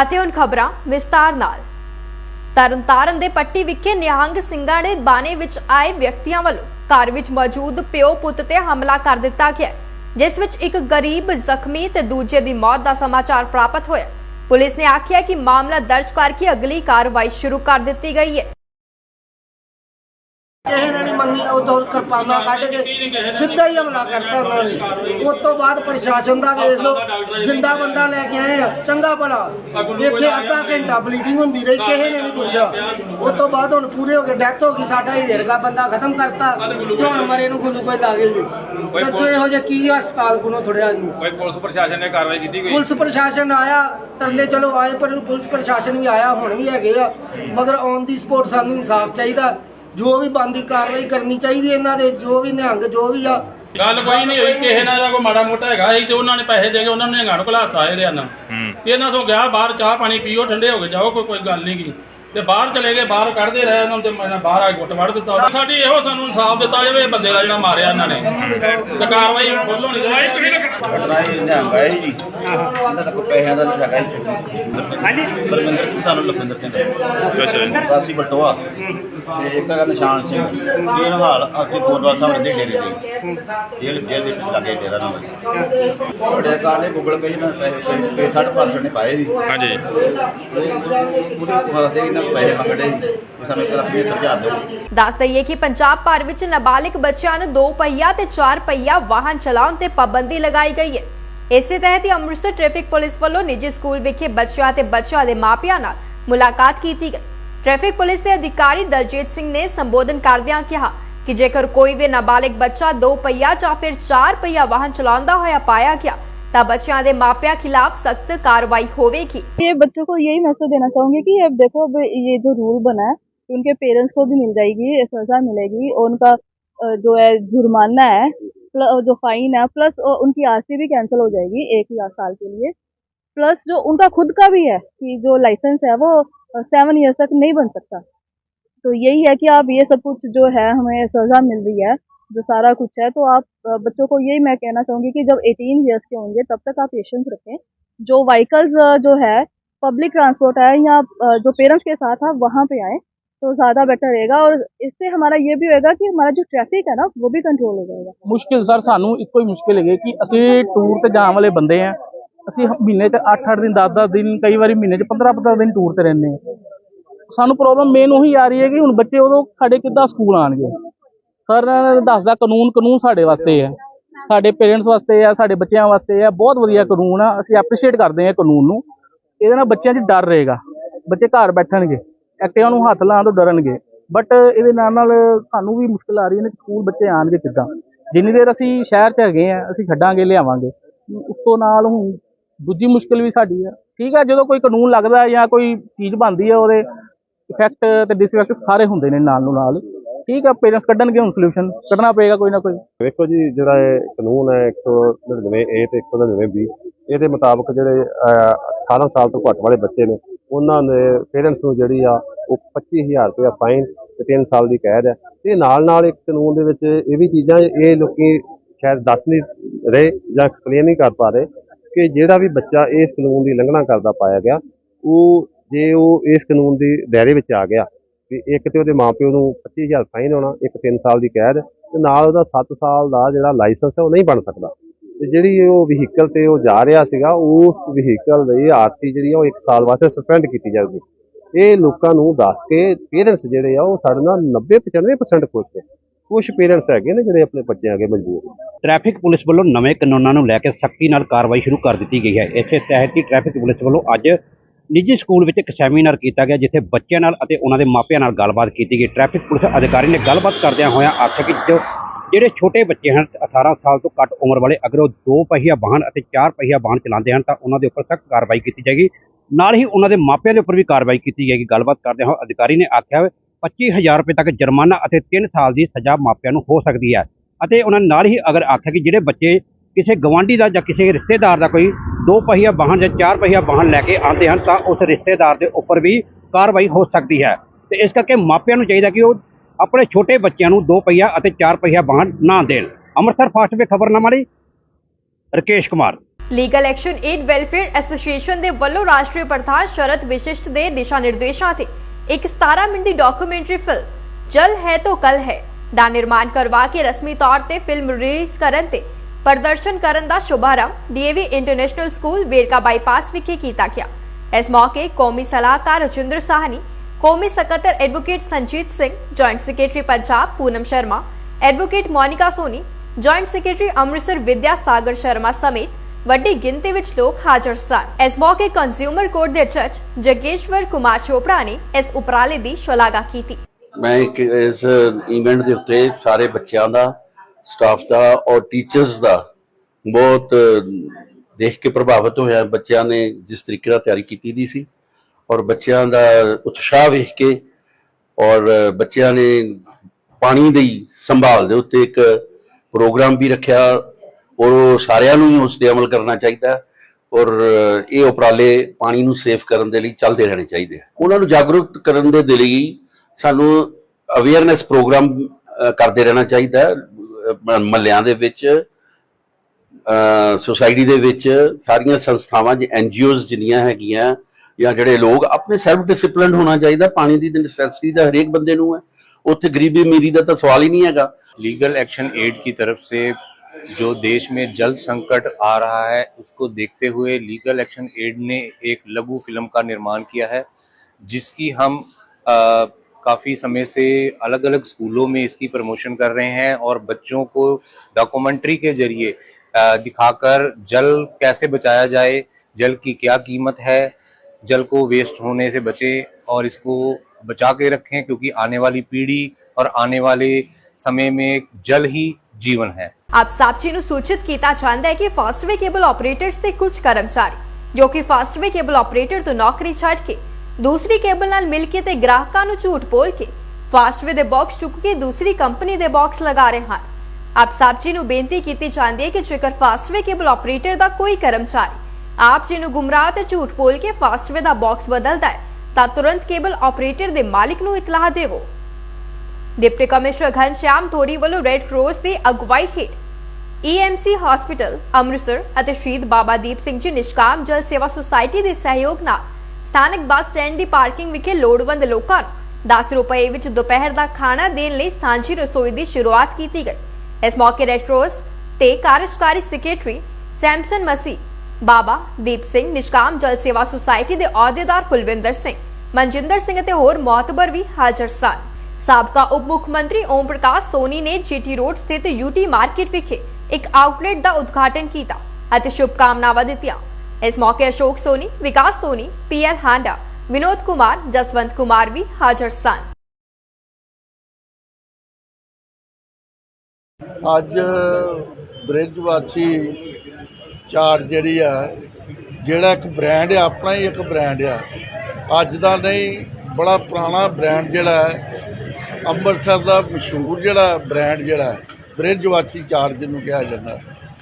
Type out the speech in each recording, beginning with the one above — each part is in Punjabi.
ਅਤੇ ਹੁਣ ਖਬਰਾਂ ਵਿਸਤਾਰ ਨਾਲ। ਤਰਨਤਾਰਨ ਦੇ ਪੱਟੀ ਵਿਖੇ ਨਿਹੰਗ ਸਿੰਘਾਂ ਦੇ ਬਾਣੇ ਵਿੱਚ ਆਏ ਵਿਅਕਤੀਆਂ ਵੱਲੋਂ ਘਰ ਵਿੱਚ ਮੌਜੂਦ ਪਿਓ ਪੁੱਤ ਤੇ ਹਮਲਾ ਕਰ ਦਿੱਤਾ ਗਿਆ, ਜਿਸ ਵਿੱਚ ਇੱਕ ਗਰੀਬ ਜ਼ਖਮੀ ਤੇ ਦੂਜੇ ਦੀ ਮੌਤ ਦਾ ਸਮਾਚਾਰ ਪ੍ਰਾਪਤ ਹੋਇਆ। ਪੁਲਿਸ ਨੇ ਆਖਿਆ ਕਿ ਮਾਮਲਾ ਦਰਜ ਕਰਕੇ ਅਗਲੀ ਕਾਰਵਾਈ ਸ਼ੁਰੂ ਕਰ ਦਿੱਤੀ ਗਈ ਹੈ। ਕਿਸੇ ਨੇ ਨਹੀਂ ਮੰਨੀ ਉਦੋਂ ਕਿਰਪਾਨਾਂ ਕੱਢ ਕੇ ਸਿੱਧਾ ਹੀ ਹਮਲਾ ਕਰਤਾ ਉਹਨਾਂ ਨੇ। ਉਸ ਤੋਂ ਬਾਅਦ ਪ੍ਰਸ਼ਾਸਨ ਦਾ ਵੇਖ ਲਓ ਜਿੰਦਾ ਬੰਦਾ ਲੈ ਕੇ ਆਏ ਆ ਚੰਗਾ ਭਲਾ। ਇੱਥੇ ਅੱਧਾ ਘੰਟਾ ਬਲੀਡਿੰਗ ਹੁੰਦੀ ਰਹੀ ਕਿਸੇ ਨੇ ਨਹੀਂ ਪੁੱਛਿਆ। ਉਸ ਤੋਂ ਬਾਅਦ ਹੁਣ ਪੂਰੇ ਹੋ ਗਏ ਡੈਥ ਹੋ ਗਈ ਸਾਡਾ ਹੀ ਰੇਰਗਾ ਬੰਦਾ ਖਤਮ ਕਰਤਾ। ਤੇ ਹੁਣ ਮਰੇ ਨੂੰ ਗੁੱਲੂ ਕੋਈ ਲਾਗੇ ਜੀ। ਦੱਸੋ ਇਹੋ ਜਿਹਾ ਕੀ ਹਸਪਤਾਲ ਕੋਲੋਂ ਥੋੜਿਆ ਨਹੀਂ ਕੋਈ ਪੁਲਿਸ ਪ੍ਰਸ਼ਾਸਨ ਨੇ ਕਾਰਵਾਈ ਕੀਤੀ ਕੋਈ? ਪੁਲਿਸ ਪ੍ਰਸ਼ਾਸਨ ਆਇਆ ਤਰਲੇ ਚਲੋ ਆਏ ਪਰ ਪੁਲਿਸ ਪ੍ਰਸ਼ਾਸਨ ਵੀ ਆਇਆ ਹੁਣ ਵੀ ਹੈਗੇ ਆ। ਮਗਰ ਔਨ ਦੀ ਸਪੋਰਟ ਸਾਨੂੰ ਇਨਸਾਫ ਚਾਹੀਦਾ। ਜੋ ਵੀ ਬੰਦੀ ਕਾਰਵਾਈ ਕਰਨੀ ਚਾਹੀਦੀ ਇਹਨਾਂ ਦੇ ਜੋ ਵੀ ਨਿਹੰਗ ਜੋ ਵੀ ਆ। ਗੱਲ ਕੋਈ ਨਹੀਂ ਹੋਈ ਕਿਸੇ ਨਾਲ ਕੋਈ ਮਾੜਾ ਮੋਟਾ ਹੈਗਾ ਸੀ ਤੇ ਉਹਨਾਂ ਨੇ ਪੈਸੇ ਦੇ ਕੇ ਉਹਨਾਂ ਨੇ ਹੰਗਾਣ ਘਲਾਤਾ ਇਹਦੇ ਨਾਲ ਤੇ ਇਹਨਾਂ ਤੋਂ ਗਿਆ ਬਾਹਰ ਚਾਹ ਪਾਣੀ ਪੀਓ ਠੰਡੇ ਹੋ ਕੇ ਜਾਓ ਕੋਈ ਕੋਈ ਗੱਲ ਨਹੀਂ ਗੀ। ਤੇ ਬਾਹਰ ਚਲੇ ਗਏ ਬਾਹਰ ਕੱਢਦੇ ਰਹੇ ਉਹਨਾਂ ਨੂੰ ਤੇ ਮੈਂ ਬਾਹਰ ਆ ਕੇ ਗੁੱਟ ਵੜ ਦਿੱਤਾ। ਸਾਡੀ ਇਹੋ ਸਾਨੂੰ ਇਨਸਾਫ ਦਿੱਤਾ ਜਾਵੇ ਇਹ ਬੰਦੇ ਦਾ ਜਿਹੜਾ ਮਾਰਿਆ ਇਹਨਾਂ ਨੇ। ਤੇ ਕਾਰਵਾਈ ਫੁੱਲ ਹੋਣੀ ਚਾਹੀਦੀ ਘਟਨਾ ਇਹ ਨਿਹੰਗ ਹੈ ਜੀ। ਇਹਨਾਂ ਦਾ ਕੋਈ ਪੈਸਿਆਂ ਦਾ ਨਹੀਂ ਹੈਗਾ ਜੀ ਹਾਂਜੀ। ਬਰਮਿੰਦਰ ਸਿੰਘ ਸਾਨੂੰ ਲਖਵਿੰਦਰ ਸਿੰਘ ਅੱਛਾ ਜੀ। ਵਾਸੀ ਬਟੋਆ। ਤੇ ਇੱਕ ਹੈਗਾ ਨਿਸ਼ਾਨ ਸਿੰਘ ਇਹ ਹਾਲ ਅੱਗੇ ਗੁਰਦੁਆਰਾ ਸਾਹਿਬ ਦੇ ਡੇਰੇ ਦੇ ਜੇਲ੍ਹ ਜੇਲ੍ਹ ਦੇ ਲੱਗੇ ਡੇਰਾ ਨਾਮ ਬੜੇ ਕਾਲੇ ਗੂਗਲ ਪੇ ਨਾਲ ਪੈਸੇ ਪੇ 60% ਨੇ ਪਾਏ ਜੀ ਹਾਂਜੀ। ਉਹਦੇ ਦੇ ਇਹਨਾਂ ਪੈਸੇ ਮੰਗੜੇ ਸੀ ਸਾਨੂੰ ਲੱਖ 75000 ਦਿਓ ਦੱਸ ਦਈਏ ਕਿ ਪੰਜਾਬ ਭਰ ਵਿੱਚ ਨਾਬਾਲਿਗ ਬੱਚਿਆਂ ਨੂੰ ਦੋ ਪਹੀਆ ਤੇ ਚਾਰ ਪਹੀਆ ਵਾਹਨ ਚਲਾਉਣ ਤੇ ਪਾਬੰਦੀ ਲਗਾਈ ਗਈ ਹੈ। ਇਸੇ ਤਹਿਤ ਹੀ ਅੰਮ੍ਰਿਤਸਰ ਟ੍ਰੈਫਿਕ ਪੁਲਿਸ ਵੱਲੋਂ ਨਿੱਜੀ ਸਕੂਲ ਵਿਖੇ ਬੱਚਿਆਂ ਤੇ ਬੱਚਿਆਂ ਦੇ ਮਾਪਿਆਂ ਨਾਲ ਮੁਲਾਕਾਤ ਕੀਤੀ ਗਈ। ਟ੍ਰੈਫਿਕ ਪੁਲਿਸ ਦੇ ਅਧਿਕਾਰੀ ਦਲਜੀਤ ਸਿੰਘ ਨੇ ਸੰਬੋਧਨ ਕਰਦਿਆਂ ਕਿਹਾ ਕਿ ਜੇਕਰ ਕੋਈ ਵੀ ਨਾਬਾਲਿਗ ਬੱਚਾ ਦੋ ਪਹੀਆ ਜਾਂ ਫਿਰ ਚਾਰ ਪਹੀਆ ਵਾਹਨ ਚਲਾਉਂਦਾ ਹੋਇਆ ਪਾਇਆ ਗਿਆ ਤਾਂ ਬੱਚਿਆਂ ਦੇ ਮਾਪਿਆਂ ਖਿਲਾਫ ਸਖਤ ਕਾਰਵਾਈ ਹੋਵੇਗੀ ये बच्चों को यही मैसेज देना चाहूंगी कि अब देखो अब ये जो रूल बना है कि उनके पेरेंट्स को भी मिल जाएगी सजा मिलेगी और उनका अ, जो है जुर्माना है प्ल- जो फाइन है प्लस उनकी आरसी भी कैंसिल हो जाएगी एक या साल के लिए प्लस जो उनका खुद का भी है कि जो लाइसेंस है वो सेवन ईयर्स तक नहीं बन सकता। तो यही है कि आप ये सब कुछ जो है, हमें सज़ा मिल रही है, जो सारा कुछ है तो आप बच्चों को यही मैं कहना चाहूँगी कि जब 18 ईयर्स के होंगे, तब तक आप पेशेंस रखें। जो व्हीकल्स जो है पब्लिक ट्रांसपोर्ट है, या जो पेरेंट्स के साथ है वहाँ पे आए तो ज़्यादा बेटर रहेगा। और इससे हमारा ये भी होगा कि हमारा जो ट्रैफ़िक है ना, वो भी कंट्रोल हो जाएगा। मुश्किल, सर, सानू एक मुश्किल है कि अभी टूर से जाने वाले बंदे हैं। ਅਸੀਂ ਮਹੀਨੇ 'ਚ 8-8 ਦਿਨ 10-10 ਦਿਨ, ਕਈ ਵਾਰੀ ਮਹੀਨੇ 'ਚ 15-15 ਦਿਨ ਟੂਰ ਤੇ ਰਹਿੰਦੇ ਆ ਸਾਨੂੰ ਪ੍ਰੋਬਲਮ ਮੇਨ ਉਹੀ ਆ ਰਹੀ ਹੈ ਕਿ ਹੁਣ ਬੱਚੇ ਉਦੋਂ ਸਾਡੇ ਕਿੱਦਾਂ ਸਕੂਲ ਆਣਗੇ ਸਰ ਦੱਸਦਾ ਕਾਨੂੰਨ ਕਾਨੂੰਨ ਸਾਡੇ ਵਾਸਤੇ ਹੈ। ਸਾਡੇ ਪੇਰੈਂਟਸ ਵਾਸਤੇ ਆ ਸਾਡੇ ਬੱਚਿਆਂ ਵਾਸਤੇ ਆ ਬਹੁਤ ਵਧੀਆ ਕਾਨੂੰਨ ਆ। ਅਸੀਂ ਐਪਰੀਸ਼ੀਏਟ ਕਰਦੇ ਹਾਂ ਕਾਨੂੰਨ ਨੂੰ। ਇਹਦੇ ਨਾਲ ਬੱਚਿਆਂ 'ਚ ਡਰ ਰਹੇਗਾ। ਬੱਚੇ ਘਰ ਬੈਠਣਗੇ। ਐਕਟਿਵਾ ਨੂੰ ਹੱਥ ਲਾਉਣ ਤੋਂ ਡਰਨਗੇ। ਬਟ ਇਹਦੇ ਨਾਲ ਨਾਲ ਸਾਨੂੰ ਵੀ ਮੁਸ਼ਕਲ ਆ ਰਹੀ ਹੈ ਕਿ ਸਕੂਲ ਬੱਚੇ ਆਣਗੇ ਕਿੱਦਾਂ। ਜਿੰਨੀ ਦੇਰ ਅਸੀਂ ਸ਼ਹਿਰ 'ਚ ਹੈਗੇ ਆ ਅਸੀਂ ਖੱਡਾਂਗੇ ਲਿਆਵਾਂਗੇ। ਉਸ ਤੋਂ ਨਾਲ ਹੁਣ ਦੂਜੀ ਮੁਸ਼ਕਲ ਵੀ ਸਾਡੀ ਆ। ਠੀਕ ਆ ਜਦੋਂ ਕੋਈ ਕਾਨੂੰਨ ਲੱਗਦਾ ਜਾਂ ਕੋਈ ਚੀਜ਼ ਬਣਦੀ ਹੈ ਉਹਦੇ ਇਫੈਕਟ ਤੇ ਡਿਸਇਫੈਕਟ ਸਾਰੇ ਹੁੰਦੇ ਨੇ ਨਾਲ ਨੂੰ ਨਾਲ। ਠੀਕ ਆ ਪੇਰੈਂਟਸ ਕੱਢਣਗੇ ਹੁਣ ਸੋਲੂਸ਼ਨ ਕੱਢਣਾ ਪਏਗਾ ਕੋਈ ਨਾ ਕੋਈ। ਵੇਖੋ ਜੀ ਜਿਹੜਾ ਇਹ ਕਾਨੂੰਨ ਹੈ 199 ਏ ਤੇ 199 ਬੀ ਇਹਦੇ ਮੁਤਾਬਕ ਜਿਹੜੇ ਅਹ, 18 ਸਾਲ ਤੋਂ ਘੱਟ ਵਾਲੇ ਬੱਚੇ ਨੇ ਉਹਨਾਂ ਦੇ ਪੇਰੈਂਟਸ ਨੂੰ ਜਿਹੜੀ ਆ ਉਹ 25000 ਰੁਪਏ ਫਾਈਨ ਤੇ 3 ਸਾਲ ਦੀ ਕੈਦ ਹੈ। ਤੇ ਨਾਲ ਨਾਲ ਇੱਕ ਕਾਨੂੰਨ ਦੇ ਵਿੱਚ ਇਹ ਵੀ ਚੀਜ਼ਾਂ ਇਹ ਲੋਕੀ ਸ਼ਾਇਦ ਦੱਸ ਨਹੀਂ ਰਹੇ ਜਾਂ ਐਕਸਪਲੇਨ ਨਹੀਂ ਕਰ ਪਾ ਰਹੇ। ਕਿ ਜਿਹੜਾ ਵੀ ਬੱਚਾ ਇਸ ਕਾਨੂੰਨ ਦੀ ਉਲੰਘਣਾ ਕਰਦਾ ਪਾਇਆ ਗਿਆ, ਉਹ ਜੇ ਉਹ ਇਸ ਕਾਨੂੰਨ ਦੀ ਦਾਇਰੇ ਵਿੱਚ ਆ ਗਿਆ ਵੀ ਇੱਕ ਤੇ ਉਹਦੇ ਮਾਪਿਓ ਨੂੰ 25000 ਫਾਈਨ ਹੋਣਾ, ਇੱਕ 3 ਸਾਲ ਦੀ ਕੈਦ ਤੇ ਨਾਲ ਉਹਦਾ 7 ਸਾਲ ਦਾ ਜਿਹੜਾ ਲਾਇਸੈਂਸ ਹੈ ਉਹ ਨਹੀਂ ਬਣ ਸਕਦਾ। ਤੇ ਜਿਹੜੀ ਉਹ ਵਹੀਕਲ ਤੇ ਉਹ ਜਾ ਰਿਹਾ ਸੀਗਾ, ਉਸ ਵਹੀਕਲ ਦੀ ਆਰਸੀ ਜਿਹੜੀ ਆ ਉਹ 1 ਸਾਲ ਵਾਸਤੇ ਸਸਪੈਂਡ ਕੀਤੀ ਜਾਊਗੀ। ਇਹ ਲੋਕਾਂ ਨੂੰ ਦੱਸ ਕੇ ਪੇਰੈਂਟਸ ਜਿਹੜੇ ਆ ਉਹ ਸਾਡੇ ਨਾਲ 90 95% ਖੁਸ਼ ਨੇ। ਕੁਝ ਪੇਰੈਂਟਸ ਹੈਗੇ ਨੇ ਜਿਹੜੇ ਆਪਣੇ ਬੱਚੇ ਅੱਗੇ ਮਜਬੂਰ ਟ੍ਰੈਫਿਕ ਪੁਲਿਸ ਵੱਲੋਂ ਨਵੇਂ ਕਾਨੂੰਨਾਂ ਨੂੰ ਲੈ ਕੇ ਸਖਤੀ ਨਾਲ ਕਾਰਵਾਈ ਸ਼ੁਰੂ ਕਰ ਦਿੱਤੀ ਗਈ ਹੈ। ਇਸੇ ਤਹਿਤ ਹੀ ਟ੍ਰੈਫਿਕ ਪੁਲਿਸ ਵੱਲੋਂ ਅੱਜ ਨਿੱਜੀ ਸਕੂਲ ਵਿੱਚ ਇੱਕ ਸੈਮੀਨਾਰ ਕੀਤਾ ਗਿਆ, ਜਿੱਥੇ ਬੱਚਿਆਂ ਨਾਲ ਅਤੇ ਉਹਨਾਂ ਦੇ ਮਾਪਿਆਂ ਨਾਲ ਗੱਲਬਾਤ ਕੀਤੀ ਗਈ। ਟ੍ਰੈਫਿਕ ਪੁਲਿਸ ਅਧਿਕਾਰੀ ਨੇ ਗੱਲਬਾਤ ਕਰਦਿਆਂ ਹੋਇਆਂ ਆਖਿਆ ਕਿ ਜੋ ਜਿਹੜੇ ਛੋਟੇ ਬੱਚੇ ਹਨ 18 ਸਾਲ ਤੋਂ ਘੱਟ ਉਮਰ ਵਾਲੇ, ਅਗਰ ਉਹ ਦੋ ਪਹੀਆ ਵਾਹਨ ਅਤੇ ਚਾਰ ਪਹੀਆ ਵਾਹਨ ਚਲਾਉਂਦੇ ਹਨ, ਤਾਂ ਉਹਨਾਂ ਦੇ ਉੱਪਰ ਸਖਤ ਕਾਰਵਾਈ ਕੀਤੀ ਜਾਏਗੀ। ਨਾਲ ਹੀ ਉਹਨਾਂ ਦੇ ਮਾਪਿਆਂ ਦੇ ਉੱਪਰ ਵੀ ਕਾਰਵਾਈ ਕੀਤੀ ਜਾਏਗੀ। ਗੱਲਬਾਤ ਕਰਦਿਆਂ ਹੋਏ ਅਧਿਕਾਰੀ ਨੇ ਆਖਿਆ 25000 ਰੁਪਏ ਤੱਕ ਜੁਰਮਾਨਾ ਅਤੇ 3 ਸਾਲ ਦੀ ਸਜ਼ਾ ਮਾਪਿਆਂ ਨੂੰ ਹੋ ਸਕਦੀ ਹੈ। ਅਤੇ ਉਹਨਾਂ ਨਾਲ ਹੀ ਅਗਰ ਆਖਿਆ ਕਿ ਜਿਹੜੇ ਬੱਚੇ ਕਿਸੇ ਗਵਾਂਢੀ ਦਾ ਜਾਂ ਕਿਸੇ ਰਿਸ਼ਤੇਦਾਰ ਦਾ ਕੋਈ ਦੋ ਪਹੀਆ ਵਾਹਨ ਜਾਂ ਚਾਰ ਪਹੀਆ ਵਾਹਨ ਲੈ ਕੇ ਆਉਂਦੇ ਹਨ, ਤਾਂ ਉਸ ਰਿਸ਼ਤੇਦਾਰ ਦੇ ਉੱਪਰ ਵੀ ਕਾਰਵਾਈ ਹੋ ਸਕਦੀ ਹੈ। ਤੇ ਇਸ ਕਰਕੇ ਮਾਪਿਆਂ ਨੂੰ ਚਾਹੀਦਾ ਕਿ ਉਹ ਆਪਣੇ ਛੋਟੇ ਬੱਚਿਆਂ ਨੂੰ ਦੋ ਪਹੀਆ ਅਤੇ ਚਾਰ ਪਹੀਆ ਵਾਹਨ ਨਾ ਦੇਣ। ਅੰਮ੍ਰਿਤਸਰ ਫਾਸਟ ਵੇ ਖਬਰਨਾਮਾ ਲਈ Rakesh Kumar. Legal action aid welfare association ਦੇ ਵੱਲੋਂ ਰਾਸ਼ਟਰੀ ਪ੍ਰਧਾਨ ਸ਼ਰਤ ਵਿਸ਼ਿਸ਼ਟ ਦੇ ਦਿਸ਼ਾ ਨਿਰਦੇਸ਼ਾਂ ਤੇ ਇੱਕ 17 ਮਿੰਟ ਦੀ ਡਾਕੂਮੈਂਟਰੀ ਫਿਲਮ ਜਲ ਹੈ ਤੋ ਕੱਲ ਹੈ ਦਾ ਨਿਰਮਾਣ ਕਰਵਾ ਕੇ ਰਸਮੀ ਤੌਰ ਤੇ ਫਿਲਮ ਰਿਲੀਜ਼ ਕਰਨ ਤੇ ਪ੍ਰਦਰਸ਼ਨ ਕਰਨ ਦਾ ਸ਼ੁਭਾਰੰਭ DAV international school Verka bypass ਵਿਖੇ ਕੀਤਾ ਗਿਆ ਇਸ ਮੌਕੇ ਕੌਮੀ ਸਲਾਹਕਾਰ ਰਜਿੰਦਰ ਸਾਹਨੀ ਕੌਮੀ ਸਕੱਤਰ advocate Sanjeet Singh joint secretary Punjab Poonam Sharma advocate Monika Soni joint secretary Amritsar Vidya Sagar Sharma ਸਮੇਤ ਵੱਡੀ ਗਿਣਤੀ ਵਿੱਚ ਲੋਕ ਹਾਜ਼ਰ ਸਨ। ਇਸ ਮੌਕੇ ਕੰਜ਼ਿਊਮਰ ਕੋਰਟ ਦੇ ਜੱਜ ਜਗੇਸ਼ਵਰ ਕੁਮਾਰ ਚੋਪੜਾ ਨੇ ਇਸ ਉਪਰਾਲੇ ਦੀ ਸ਼ਲਾਘਾ ਕੀਤੀ। ਮੈਂ ਇਸ ਇਵੈਂਟ ਦੇ ਉੱਤੇ ਸਾਰੇ ਬੱਚਿਆਂ ਦਾ ਸਟਾਫ ਦਾ ਔਰ ਟੀਚਰਸ ਦਾ ਬਹੁਤ ਦੇਖ ਕੇ ਪ੍ਰਭਾਵਿਤ ਹੋਇਆ। ਬੱਚਿਆਂ ਨੇ ਜਿਸ ਤਰੀਕੇ ਨਾਲ ਤਿਆਰੀ ਕੀਤੀ ਦੀ ਸੀ ਔਰ ਬੱਚਿਆਂ ਦਾ ਉਤਸ਼ਾਹ ਵੇਖ ਕੇ ਔਰ ਬੱਚਿਆਂ ਨੇ ਪਾਣੀ ਦੀ ਸੰਭਾਲ ਦੇ ਉੱਤੇ ਇੱਕ ਪ੍ਰੋਗਰਾਮ ਵੀ ਰੱਖਿਆ। ਔਰ ਸਾਰਿਆਂ ਨੂੰ ਹੀ ਉਸ ਤੇ ਅਮਲ ਕਰਨਾ ਚਾਹੀਦਾ ਔਰ ਇਹ ਉਪਰਾਲੇ ਪਾਣੀ ਨੂੰ ਸੇਫ ਕਰਨ ਦੇ ਲਈ ਚੱਲਦੇ ਰਹਿਣੇ ਚਾਹੀਦੇ ਉਹਨਾਂ ਨੂੰ ਜਾਗਰੂਕ ਕਰਨ ਦੇ ਲਈ ਸਾਨੂੰ ਅਵੇਅਰਨੈਸ ਪ੍ਰੋਗਰਾਮ ਕਰਦੇ ਰਹਿਣਾ ਚਾਹੀਦਾ ਮਹੱਲਿਆਂ ਦੇ ਵਿੱਚ ਸੋਸਾਇਟੀ ਦੇ ਵਿੱਚ ਸਾਰੀਆਂ ਸੰਸਥਾਵਾਂ ਜਿ ਐਨਜੀਓਜ਼ ਜਿੰਨੀਆਂ ਹੈਗੀਆਂ ਜਾਂ ਜਿਹੜੇ ਲੋਕ ਆਪਣੇ ਸੈਲਫ ਡਿਸਪਲਿਨਡ ਹੋਣਾ ਚਾਹੀਦਾ, ਪਾਣੀ ਦੀ ਨੈਸੈਸਿਟੀ ਦਾ ਹਰੇਕ ਬੰਦੇ ਨੂੰ ਹੈ। ਉੱਥੇ ਗਰੀਬੀ ਅਮੀਰੀ ਦਾ ਤਾਂ ਸਵਾਲ ਹੀ ਨਹੀਂ ਹੈਗਾ। ਲੀਗਲ ਐਕਸ਼ਨ ਏਡ ਕੀ ਤਰਫ ਸੇ जो देश में जल संकट आ रहा है, उसको देखते हुए लीगल एक्शन एड ने एक लघु फ़िल्म का निर्माण किया है, जिसकी हम काफ़ी समय से अलग अलग स्कूलों में इसकी प्रमोशन कर रहे हैं और बच्चों को डॉक्यूमेंट्री के ज़रिए दिखाकर जल कैसे बचाया जाए, जल की क्या कीमत है, जल को वेस्ट होने से बचें और इसको बचा के रखें, क्योंकि आने वाली पीढ़ी और आने वाले समय में जल ही ਜੀਵਨ ਹੈ। ਆਪ ਸਾਬਚੀ ਨੂੰ ਸੂਚਿਤ ਕੀਤਾ ਜਾਂਦਾ ਹੈ ਕਿ ਫਾਸਟਵੇ ਕੇਬਲ ਆਪਰੇਟਰਸ ਤੇ ਕੁਝ ਕਰਮਚਾਰੀ, ਜੋ ਕਿ ਫਾਸਟਵੇ ਕੇਬਲ ਆਪਰੇਟਰ ਤੋਂ ਨੌਕਰੀ ਛੱਡ ਕੇ ਦੂਸਰੀ ਕੇਬਲ ਨਾਲ ਮਿਲ ਕੇ ਤੇ ਗ੍ਰਾਹਕਾਂ ਨੂੰ ਝੂਠ ਬੋਲ ਕੇ ਫਾਸਟਵੇ ਦੇ ਬਾਕਸ ਚੁੱਕ ਕੇ ਦੂਸਰੀ ਕੰਪਨੀ ਦੇ ਬਾਕਸ ਲਗਾ ਰਹੇ ਹਨ। ਆਪ ਸਾਬਚੀ ਨੂੰ ਬੇਨਤੀ ਕੀਤੀ ਜਾਂਦੀ ਹੈ ਕਿ ਜੇਕਰ ਫਾਸਟਵੇ ਕੇਬਲ ਆਪਰੇਟਰ ਦਾ ਕੋਈ ਕਰਮਚਾਰੀ ਆਪ ਜੀ ਨੂੰ ਗੁੰਮਰਾਹ ਤੇ ਝੂਠ ਬੋਲ ਕੇ ਫਾਸਟਵੇ ਦਾ ਬਾਕਸ ਬਦਲਦਾ ਹੈ, ਤਾਂ ਤੁਰੰਤ ਕੇਬਲ ਆਪਰੇਟਰ ਦੇ ਮਾਲਕ ਨੂੰ ਇਤਲਾਹ ਦੇਵੋ ਡਿਪਟੀ ਕਮਿਸ਼ਨਰ ਘਨਸ਼ਿਆਮ ਥੋਰੀ ਵੱਲੋਂ ਰੈੱਡ ਕਰਾਸ ਦੀ ਅਗਵਾਈ ਹੇਠ ਈਐਮਸੀ ਹਸਪੀਟਲ ਅੰਮ੍ਰਿਤਸਰ ਅਤੇ ਸ਼ਹੀਦ ਬਾਬਾ ਦੀਪ ਸਿੰਘ ਜੀ ਨਿਸ਼ਕਾਮ ਜਲ ਸੇਵਾ ਸੁਸਾਇਟੀ ਦੇ ਸਹਿਯੋਗ ਨਾਲ ਸਥਾਨਕ ਬੱਸ ਸਟੈਂਡ ਦੀ ਪਾਰਕਿੰਗ ਵਿਖੇ ਲੋੜਵੰਦ ਲੋਕਾਂ ਨੂੰ 10 ਰੁਪਏ ਵਿੱਚ ਦੁਪਹਿਰ ਦਾ ਖਾਣਾ ਦੇਣ ਲਈ ਸਾਂਝੀ ਰਸੋਈ ਦੀ ਸ਼ੁਰੂਆਤ ਕੀਤੀ ਗਈ। ਇਸ ਮੌਕੇ ਰੈੱਡ ਕਰਾਸ ਤੇ ਕਾਰਜਕਾਰੀ secretary Samson Masih Baba Deep Singh Nishkam Jal Sewa society ਦੇ ਅਹੁਦੇਦਾਰ ਫੁਲਵਿੰਦਰ ਸਿੰਘ, ਮਨਜਿੰਦਰ ਸਿੰਘ ਅਤੇ ਹੋਰ ਮੌਤਬਰ ਵੀ ਹਾਜ਼ਰ ਸਨ। ਸਾਬਕਾ ਉਪ ਮੁੱਖ ਮੰਤਰੀ ਓਮ ਪ੍ਰਕਾਸ਼ ਸੋਨੀ ਨੇ ਜੀਟੀ ਰੋਡ ਸਥਿਤ ਯੂਟੀ ਮਾਰਕੀਟ ਵਿਖੇ ਇੱਕ ਆਊਟਲੈਟ ਦਾ ਉਦਘਾਟਨ ਕੀਤਾ ਅਤੇ ਸ਼ੁਭਕਾਮਨਾਵਾਂ ਦਿੱਤੀਆਂ। ਇਸ ਮੌਕੇ ਅਸ਼ੋਕ ਸੋਨੀ, ਵਿਕਾਸ ਸੋਨੀ ਪੀਐਲ ਹਾਂਡਾ, ਵਿਨੋਦ ਕੁਮਾਰ, ਜਸਵੰਤ ਕੁਮਾਰ ਵੀ ਹਾਜ਼ਰ ਸਨ। ਅੱਜ ਬ੍ਰਿਜਵਾਸੀ ਚਾਰ ਜਿਹੜੀ ਆ, ਜਿਹੜਾ ਇੱਕ ਬ੍ਰਾਂਡ ਆ, ਆਪਣਾ ਹੀ ਇੱਕ ਬ੍ਰਾਂਡ ਆ। ਅੱਜ ਦਾ ਨਹੀਂ, ਬੜਾ ਪੁਰਾਣਾ ਬ੍ਰਾਂਡ ਜਿਹੜਾ ਹੈ ਅੰਮ੍ਰਿਤਸਰ ਦਾ ਮਸ਼ਹੂਰ ਜਿਹੜਾ ਬ੍ਰਾਂਡ ਜਿਹੜਾ ਬ੍ਰਿਜਵਾਸੀ ਚਾਰ ਜਿਹਨੂੰ ਕਿਹਾ ਜਾਂਦਾ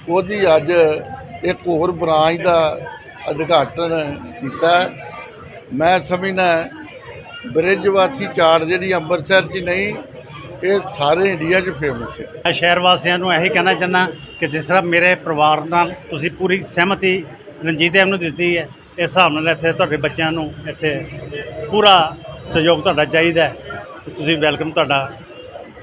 ਉਹਦੀ ਅੱਜ ਇੱਕ ਹੋਰ ਬ੍ਰਾਂਚ ਦਾ ਉਦਘਾਟਨ ਕੀਤਾ ਮੈਂ ਸਮਝਦਾ ਬ੍ਰਿਜਵਾਸੀ ਚਾਰ ਜਿਹੜੀ ਅੰਮ੍ਰਿਤਸਰ 'ਚ ਨਹੀਂ, ਇਹ ਸਾਰੇ ਇੰਡੀਆ 'ਚ ਫੇਮਸ ਹੈ। ਮੈਂ ਸ਼ਹਿਰ ਵਾਸੀਆਂ ਨੂੰ ਇਹੀ ਕਹਿਣਾ ਚਾਹੁੰਦਾ ਕਿ ਜਿਸ ਤਰ੍ਹਾਂ ਮੇਰੇ ਪਰਿਵਾਰ ਨਾਲ ਤੁਸੀਂ ਪੂਰੀ ਸਹਿਮਤੀ ਰਣਜੀਤ ਐਮ ਨੂੰ ਦਿੱਤੀ ਹੈ, ਇਸ ਹਿਸਾਬ ਨਾਲ ਇੱਥੇ ਤੁਹਾਡੇ ਬੱਚਿਆਂ ਨੂੰ ਇੱਥੇ ਪੂਰਾ ਸਹਿਯੋਗ ਤੁਹਾਡਾ ਚਾਹੀਦਾ ਤੁਸੀਂ ਵੈਲਕਮ ਤੁਹਾਡਾ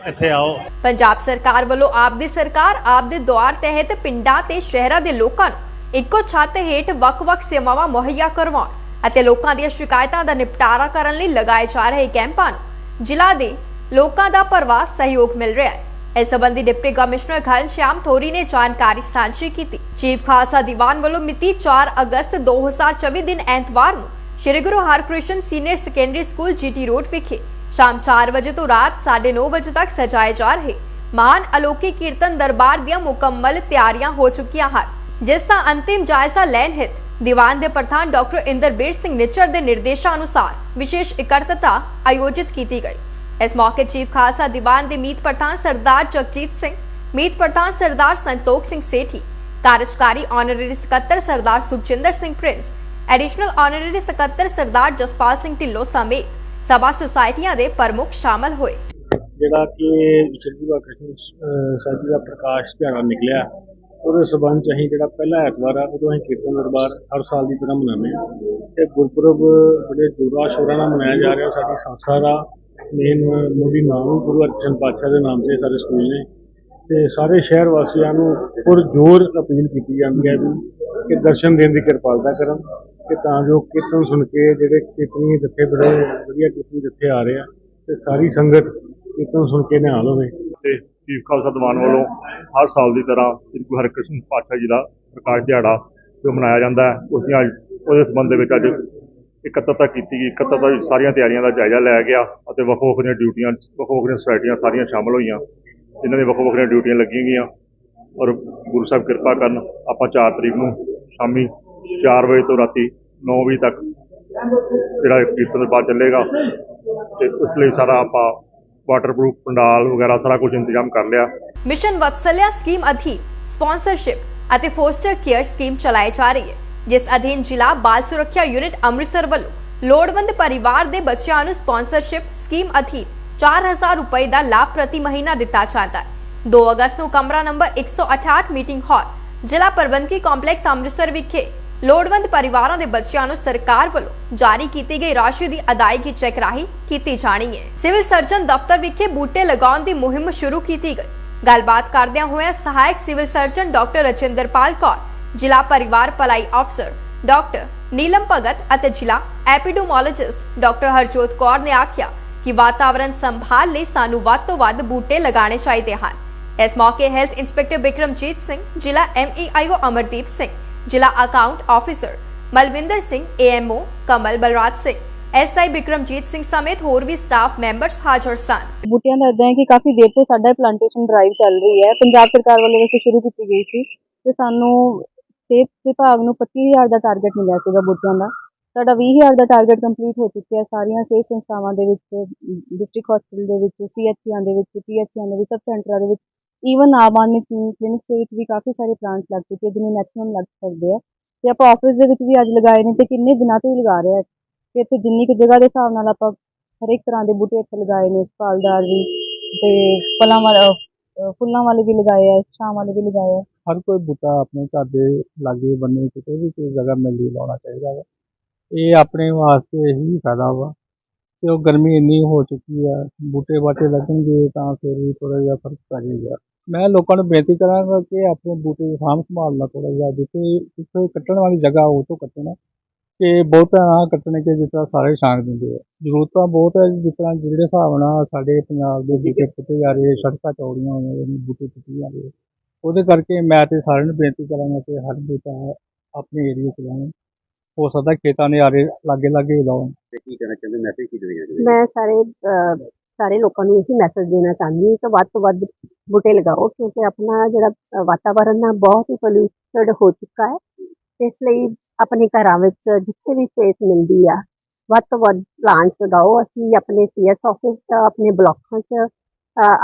ਇੱਥੇ ਆਓ। ਪੰਜਾਬ ਸਰਕਾਰ ਵੱਲੋਂ ਆਪ ਦੀ ਸਰਕਾਰ ਆਪ ਦੇ ਦੁਆਰ ਤਹਿਤ ਪਿੰਡਾਂ ਤੇ ਸ਼ਹਿਰਾਂ ਦੇ ਲੋਕਾਂ ਨੂੰ ਇੱਕੋ ਛੱਤ ਹੇਠ ਵੱਖ-ਵੱਖ ਸੇਵਾਵਾਂ ਮੁਹੱਈਆ ਕਰਵਾਉਣ ਅਤੇ ਲੋਕਾਂ ਦੀਆਂ ਸ਼ਿਕਾਇਤਾਂ ਦਾ ਨਿਪਟਾਰਾ ਕਰਨ ਲਈ ਲਗਾਏ ਜਾ ਰਹੇ ਕੈਂਪਾਂ ਨੂੰ ਜ਼ਿਲ੍ਹਾ ਦੇ ਲੋਕਾਂ ਦਾ ਭਰਵਾਂ ਸਹਿਯੋਗ ਮਿਲ ਰਿਹਾ ਹੈ। ਇਸ ਸੰਬੰਧੀ ਡਿਪਟੀ ਕਮਿਸ਼ਨਰ ਘਨਸ਼ਿਆਮ ਥੋਰੀ ਨੇ ਜਾਣਕਾਰੀ ਸਾਂਝੀ ਕੀਤੀ। ਚੀਫ ਖਾਲਸਾ ਦੀਵਾਨ ਵੱਲੋਂ ਮਿਤੀ 4 ਅਗਸਤ 2024 ਦਿਨ ਐਤਵਾਰ ਨੂੰ Shri Guru Harkrishan senior secondary school GT road ਵਿਖੇ ਸ਼ਾਮ 4 ਵਜੇ ਤੋਂ ਰਾਤ 9:30 ਵਜੇ ਤੱਕ ਸਜਾਏ ਜਾ ਰਹੇ ਮਹਾਨ ਅਲੋਕੀ ਕੀਰਤਨ ਦਰਬਾਰ ਦੀਆਂ ਮੁਕੰਮਲ ਤਿਆਰੀਆਂ ਹੋ ਚੁੱਕੀਆਂ ਹਨ, ਜਿਸ ਦਾ ਅੰਤਿਮ ਜਾਇਜ਼ਾ ਲੈਣ ਹਿਤ ਦੀਵਾਨ ਦੇ ਪ੍ਰਧਾਨ ਡਾਕਟਰ ਇੰਦਰਬੀਰ ਸਿੰਘ ਨਿੱਚਰ ਦੇ ਨਿਰਦੇਸ਼ਾਂ ਅਨੁਸਾਰ ਵਿਸ਼ੇਸ਼ ਇਕੱਤਰਤਾ ਆਯੋਜਿਤ ਕੀਤੀ ਗਈ। ਇਸ ਮੌਕੇ ਚੀਫ ਖਾਲਸਾ ਦੀਵਾਨ ਦੇ ਮੀਤ ਪ੍ਰਧਾਨ ਸਰਦਾਰ ਜਗਜੀਤ ਸਿੰਘ, ਮੀਤ ਪ੍ਰਧਾਨ ਸਰਦਾਰ ਸੰਤੋਖ ਸਿੰਘ ਸੇਠੀ, ਕਾਰਜਕਾਰੀ ਆਨਰੇਰੀ ਸਕੱਤਰ Sardar Sukhjinder Singh Prince, additional honorary ਸਕੱਤਰ ਸਰਦਾਰ ਜਸਪਾਲ ਸਿੰਘ ਢਿੱਲੋਂ ਸਮੇਤ ਸਭਾ ਸੁਸਾਇਟੀਆਂ ਦੇ ਪ੍ਰਮੁੱਖ ਸ਼ਾਮਲ ਹੋਏ। ਜਿਹੜਾ ਕਿ ਸ਼੍ਰੀ ਗੁਰੂ ਕ੍ਰਿਸ਼ਨ ਸਾਹਿਬ ਜੀ ਦਾ ਪ੍ਰਕਾਸ਼ ਦਿਹਾੜਾ ਨਿਕਲਿਆ, ਉਹਦੇ ਸਬੰਧ ਚ ਅਸੀਂ ਜਿਹੜਾ ਪਹਿਲਾ ਐਤਵਾਰ ਆ, ਉਦੋਂ ਅਸੀਂ ਕੀਰਤਨ ਦਰਬਾਰ ਹਰ ਸਾਲ ਦੀ ਤਰ੍ਹਾਂ ਮਨਾਉਂਦੇ ਹਾਂ। ਤੇ ਗੁਰਪੁਰਬ ਬੜੇ ਜੋਰਾਂ ਸ਼ੋਰਾਂ ਨਾਲ ਮਨਾਇਆ ਜਾ ਰਿਹਾ ਸਾਡੀ ਸੰਸਥਾ ਦਾ ਮੇਨ ਮੋਢੀ ਨਾਮ ਗੁਰੂ ਅਰਜਨ ਪਾਤਸ਼ਾਹ ਦੇ ਨਾਮ ਤੇ ਸਾਰੇ ਸਕੂਲ ਨੇ। ਤੇ ਸਾਰੇ ਸ਼ਹਿਰ ਵਾਸੀਆਂ ਨੂੰ ਪੁਰਜੋਰ ਅਪੀਲ ਕੀਤੀ ਜਾਂਦੀ ਹੈ ਵੀ ਕਿ ਦਰਸ਼ਨ ਦੇਣ ਦੀ ਕਿਰਪਾਲਤਾ ਕਰਨ। ਕਿ ਤਾਂ ਜੋ ਕੀਰਤਨ ਸੁਣ ਕੇ ਜਿਹੜੇ ਕੀਰਤਨੀ ਜੱਥੇ ਬੜੇ ਵਧੀਆ ਕੀਰਤਨੀ ਜੱਥੇ ਆ ਰਹੇ ਆ, ਤੇ ਸਾਰੀ ਸੰਗਤ ਕੀਰਤਨ ਸੁਣ ਕੇ ਨਿਹਾਲ ਹੋਵੇ। ਤੇ ਚੀਫ ਖਾਲਸਾ ਦੀਵਾਨ ਵੱਲੋਂ ਹਰ ਸਾਲ ਦੀ ਤਰ੍ਹਾਂ ਸ੍ਰੀ ਗੁਰੂ ਹਰਿਕ੍ਰਿਸ਼ਨ ਪਾਤਸ਼ਾਹ ਜੀ ਦਾ ਪ੍ਰਕਾਸ਼ ਦਿਹਾੜਾ ਜੋ ਮਨਾਇਆ ਜਾਂਦਾ ਹੈ, ਉਸ ਦੀਆਂ ਅੱਜ, ਉਹਦੇ ਸੰਬੰਧ ਦੇ ਵਿੱਚ ਅੱਜ ਇਕੱਤਰਤਾ ਕੀਤੀ ਗਈ। ਇਕੱਤਰਤਾ ਵਿੱਚ ਸਾਰੀਆਂ ਤਿਆਰੀਆਂ ਦਾ ਜਾਇਜ਼ਾ ਲਿਆ ਗਿਆ ਅਤੇ ਵੱਖੋ ਵੱਖਰੀਆਂ ਡਿਊਟੀਆਂ ਵੱਖੋ ਵੱਖਰੀਆਂ ਸੁਸਾਇਟੀਆਂ ਸਾਰੀਆਂ ਸ਼ਾਮਲ ਹੋਈਆਂ। ਜਿਨ੍ਹਾਂ ਦੀ ਵੱਖੋ ਵੱਖਰੀਆਂ ਡਿਊਟੀਆਂ ਲੱਗੀਆਂ ਗਈਆਂ ਔਰ ਗੁਰੂ ਸਾਹਿਬ ਕਿਰਪਾ ਕਰਨ ਆਪਾਂ 4 ਤਰੀਕ ਨੂੰ ਸ਼ਾਮੀ 4 ਵਜੇ ਤੋਂ ਰਾਤੀ 9 ਵਜੇ ਤੱਕ ਜਿਹੜਾ ਕੀਰਤਨ ਦਰਬਾਰ ਚੱਲੇਗਾ ਤੇ ਉਸ ਲਈ ਸਾਰਾ ਆਪਾਂ ਵਾਟਰਪ੍ਰੂਫ ਪੰਡਾਲ ਵਗੈਰਾ ਸਾਰਾ ਕੁਝ ਇੰਤਜ਼ਾਮ ਕਰ ਲਿਆ। ਮਿਸ਼ਨ ਵਤਸਲਿਆ ਸਕੀਮ ਅਧੀਨ ਸਪਾਂਸਰਸ਼ਿਪ ਅਤੇ ਫੋਸਟਰ ਕੇਅਰ ਸਕੀਮ ਚਲਾਈ ਜਾ ਰਹੀ ਹੈ, ਜਿਸ ਅਧੀਨ ਜ਼ਿਲ੍ਹਾ ਬਾਲ ਸੁਰੱਖਿਆ ਯੂਨਿਟ ਅੰਮ੍ਰਿਤਸਰ ਵੱਲੋਂ ਲੋੜਵੰਦ ਪਰਿਵਾਰ ਦੇ ਬੱਚਿਆਂ ਨੂੰ ਸਪਾਂਸਰਸ਼ਿਪ ਸਕੀਮ ਅਧੀਨ 4000 ਰੁਪਏ ਦਾ ਲਾਭ ਪ੍ਰਤੀ ਮਹੀਨਾ ਦਿੱਤਾ ਜਾਂਦਾ ਹੈ। 2 ਅਗਸਤ ਨੂੰ ਕਮਰਾ ਨੰਬਰ 168 ਮੀਟਿੰਗ ਹਾਲ ਜ਼ਿਲ੍ਹਾ ਪ੍ਰਬੰਧਕੀ ਕੰਪਲੈਕਸ ਅੰਮ੍ਰਿਤਸਰ ਵਿਖੇ ਲੋੜਵੰਦ ਪਰਿਵਾਰਾਂ ਦੇ ਬੱਚਿਆਂ ਨੂੰ ਸਰਕਾਰ ਵੱਲੋਂ ਜਾਰੀ ਕੀਤੀ ਗਈ ਰਾਸ਼ੀ ਦੀ ਅਦਾਇਗੀ ਚੈੱਕ ਰਾਹੀਂ ਕੀਤੀ ਜਾਣੀ ਹੈ। ਸਿਵਲ ਸਰਜਨ ਦਫ਼ਤਰ ਵਿਖੇ ਬੂਟੇ ਲਗਾਉਣ ਦੀ ਮੁਹਿੰਮ ਸ਼ੁਰੂ ਕੀਤੀ ਗਈ। ਗੱਲਬਾਤ ਕਰਦਿਆਂ ਹੋਇਆਂ ਸਹਾਇਕ civil surgeon doctor Rajinderpal Kaur, ਜ਼ਿਲ੍ਹਾ ਪਰਿਵਾਰ ਭਲਾਈ ਅਫਸਰ ਡਾਕਟਰ ਨੀਲਮ ਭਗਤ ਅਤੇ ਜ਼ਿਲ੍ਹਾ ਐਪੀਡੋਮੋਲੋਜਿਸਟ ਡਾਕਟਰ ਹਰਜੋਤ ਕੌਰ ਨੇ ਆਖਿਆ ਕਿ ਵਾਤਾਵਰਣ ਸੰਭਾਲ ਲਈ ਸਾਨੂੰ ਵੱਧ ਤੋਂ ਵੱਧ ਬੂਟੇ ਲਗਾਉਣੇ ਚਾਹੀਦੇ ਹਨ। ਇਸ ਮੌਕੇ ਹੈਲਥ ਇੰਸਪੈਕਟਰ ਬਿਕਰਮਜੀਤ ਸਿੰਘ, ਜ਼ਿਲ੍ਹਾ ਐਮਈਆਈਓ ਅਮਰਦੀਪ ਸਿੰਘ ਜ਼ਿਲ੍ਹਾ account officer Malvinder Singh AMO Kamal Balraj Singh SI Bikramjit Singh ਸਮੇਤ ਹੋਰ ਵੀ ਸਟਾਫ ਮੈਂਬਰਸ ਹਾਜ਼ਰ ਸਨ ਬੂਟਿਆਂ ਦਾ ਇਦਾਂ ਹੈ ਕਿ ਕਾਫੀ ਦੇਰ ਤੋਂ ਸਾਡਾ ਪਲਾਂਟੇਸ਼ਨ ਡਰਾਈਵ ਚੱਲ ਰਹੀ ਹੈ। ਪੰਜਾਬ ਸਰਕਾਰ ਵੱਲੋਂ ਵੈਸੇ ਸ਼ੁਰੂ ਕੀਤੀ ਗਈ ਸੀ ਤੇ ਸਾਨੂੰ ਸਿਹਤ ਵਿਭਾਗ ਨੂੰ 25000 ਦਾ ਟਾਰਗੇਟ ਮਿਲਿਆ ਸੀਗਾ ਬੂਟਿਆਂ ਦਾ। ਸਾਡਾ 20000 ਦਾ ਟਾਰਗੇਟ ਕੰਪਲੀਟ ਹੋ ਚੁੱਕਿਆ ਸਾਰੀਆਂ ਸਿਹਤ ਸੰਸਥਾਵਾਂ ਦੇ ਵਿੱਚ ਡਿਸਟ੍ਰਿਕਟ ਹਸਪੀਟਲ ਦੇ ਵਿੱਚ ਸੀਐਚਸੀਆਂ ਦੇ ਵਿੱਚ ਪੀਐਚਸੀਆਂ ਦੇ ਵਿੱਚ ਸਬ ਸੈਂਟਰਾਂ ਦੇ ਵਿੱਚ ਈਵਨ ਆਮ ਆਦਮੀ ਕਲੀਨਿਕ ਦੇ ਵਿੱਚ ਵੀ ਕਾਫੀ ਸਾਰੇ ਪਲਾਂਟ ਲੱਗ ਚੁੱਕੇ ਜਿਵੇਂ ਮੈਕਸਿਮਮ ਲੱਗ ਸਕਦੇ ਆ। ਤੇ ਆਪਾਂ ਆਫਿਸ ਦੇ ਵਿੱਚ ਵੀ ਅੱਜ ਲਗਾਏ ਨੇ ਤੇ ਕਿੰਨੇ ਦਿਨਾਂ ਤੋਂ ਹੀ ਲਗਾ ਰਹੇ ਆ। ਤੇ ਇੱਥੇ ਜਿੰਨੀ ਕੁ ਜਗ੍ਹਾ ਦੇ ਹਿਸਾਬ ਨਾਲ ਆਪਾਂ ਹਰੇਕ ਤਰ੍ਹਾਂ ਦੇ ਬੂਟੇ ਇੱਥੇ ਲਗਾਏ ਨੇ, ਫਲਦਾਰ ਵੀ ਤੇ ਫਲਾਂ ਵਾਲੇ ਫੁੱਲਾਂ ਵਾਲੇ ਵੀ ਲਗਾਏ ਆ, ਛਾਂ ਵਾਲੇ ਵੀ ਲਗਾਏ ਆ। ਹਰ ਕੋਈ ਬੂਟਾ ਆਪਣੇ ਘਰ ਦੇ ਲਾਗੇ ਬੰਨੇ ਕਿਤੇ ਵੀ ਕੋਈ ਜਗ੍ਹਾ ਮਿਲਦੀ ਲਾਉਣਾ ਚਾਹੀਦਾ ਵਾ। ਇਹ ਆਪਣੇ ਵਾਸਤੇ ਹੀ ਫਾਇਦਾ ਵਾ। ਤੇ ਉਹ ਗਰਮੀ ਇੰਨੀ ਹੋ ਚੁੱਕੀ ਆ ਬੂਟੇ ਬਾਟੇ ਲੱਗਣਗੇ ਤਾਂ ਫਿਰ ਵੀ ਥੋੜਾ ਜਿਹਾ ਫ਼ਰਕ ਪੈ ਜਾਏਗਾ ਮੈਂ ਲੋਕਾਂ ਨੂੰ ਬੇਨਤੀ ਕਰਾਂਗਾ ਕਿ ਆਪਣੇ ਬੂਟੇ ਦੀ ਸਾਂਭ ਸੰਭਾਲ ਨਾਲ ਥੋੜਾ ਜਿਹਾ ਜਿੱਥੇ ਜਿੱਥੇ ਕੱਟਣ ਵਾਲੀ ਜਗ੍ਹਾ ਉਹ ਤੋਂ ਕੱਟਣ ਕਿ ਬਹੁਤਾ ਨਾ ਕੱਟਣ ਕਿ ਜਿਸ ਤਰ੍ਹਾਂ ਸਾਰੇ ਛਾਂਗ ਦਿੰਦੇ ਆ। ਜ਼ਰੂਰਤਾਂ ਬਹੁਤ ਹੈ ਜਿਸ ਤਰ੍ਹਾਂ ਜਿਹੜੇ ਹਿਸਾਬ ਨਾਲ ਸਾਡੇ ਪੰਜਾਬ ਦੇ ਬੂਟੇ ਪੁੱਟੇ ਜਾ ਰਹੇ ਸੜਕਾਂ ਚੌੜੀਆਂ ਹੋਈਆਂ ਨੇ ਬੂਟੇ ਪੁੱਟੇ ਜਾ ਰਹੇ। ਉਹਦੇ ਕਰਕੇ ਮੈਂ ਤੇ ਸਾਰਿਆਂ ਨੂੰ ਬੇਨਤੀ ਕਰਾਂਗਾ ਕਿ ਹਰ ਬੂਟਾ ਆਪਣੇ ਏਰੀਆ 'ਚ ਲਾਉਣ। ਹੋ ਸਕਦਾ ਖੇਤਾਂ ਦੇ ਆਰੇ ਲਾਗੇ ਲਾਗੇ ਲਾਉਣ। ਕੀ ਕਹਿਣਾ ਚਾਹੁੰਦੇ? ਮੈਸੇਜ ਕੀ ਦੇਣਾ ਮੈਂ ਸਾਰੇ ਸਾਰੇ ਲੋਕਾਂ ਨੂੰ ਇਹੀ ਮੈਸੇਜ ਦੇਣਾ ਚਾਹੁੰਦੀ ਹਾਂ ਕਿ ਵੱਧ ਤੋਂ ਵੱਧ ਬੂਟੇ ਲਗਾਓ ਕਿਉਂਕਿ ਆਪਣਾ ਜਿਹੜਾ ਅਹ, ਵਾਤਾਵਰਨ ਹੈ ਬਹੁਤ ਹੀ ਪੋਲਿਊਟਡ ਹੋ ਚੁੱਕਾ ਹੈ। ਇਸ ਲਈ ਆਪਣੇ ਘਰਾਂ ਵਿੱਚ ਜਿੱਥੇ ਵੀ ਸਪੇਸ ਮਿਲਦੀ ਆ ਵੱਧ ਤੋਂ ਵੱਧ ਪਲਾਂਟਸ ਲਗਾਓ ਅਸੀਂ ਆਪਣੇ ਸੀਐਸ ਆਫਿਸ ਦਾ ਆਪਣੇ ਬਲਾਕਾਂ 'ਚ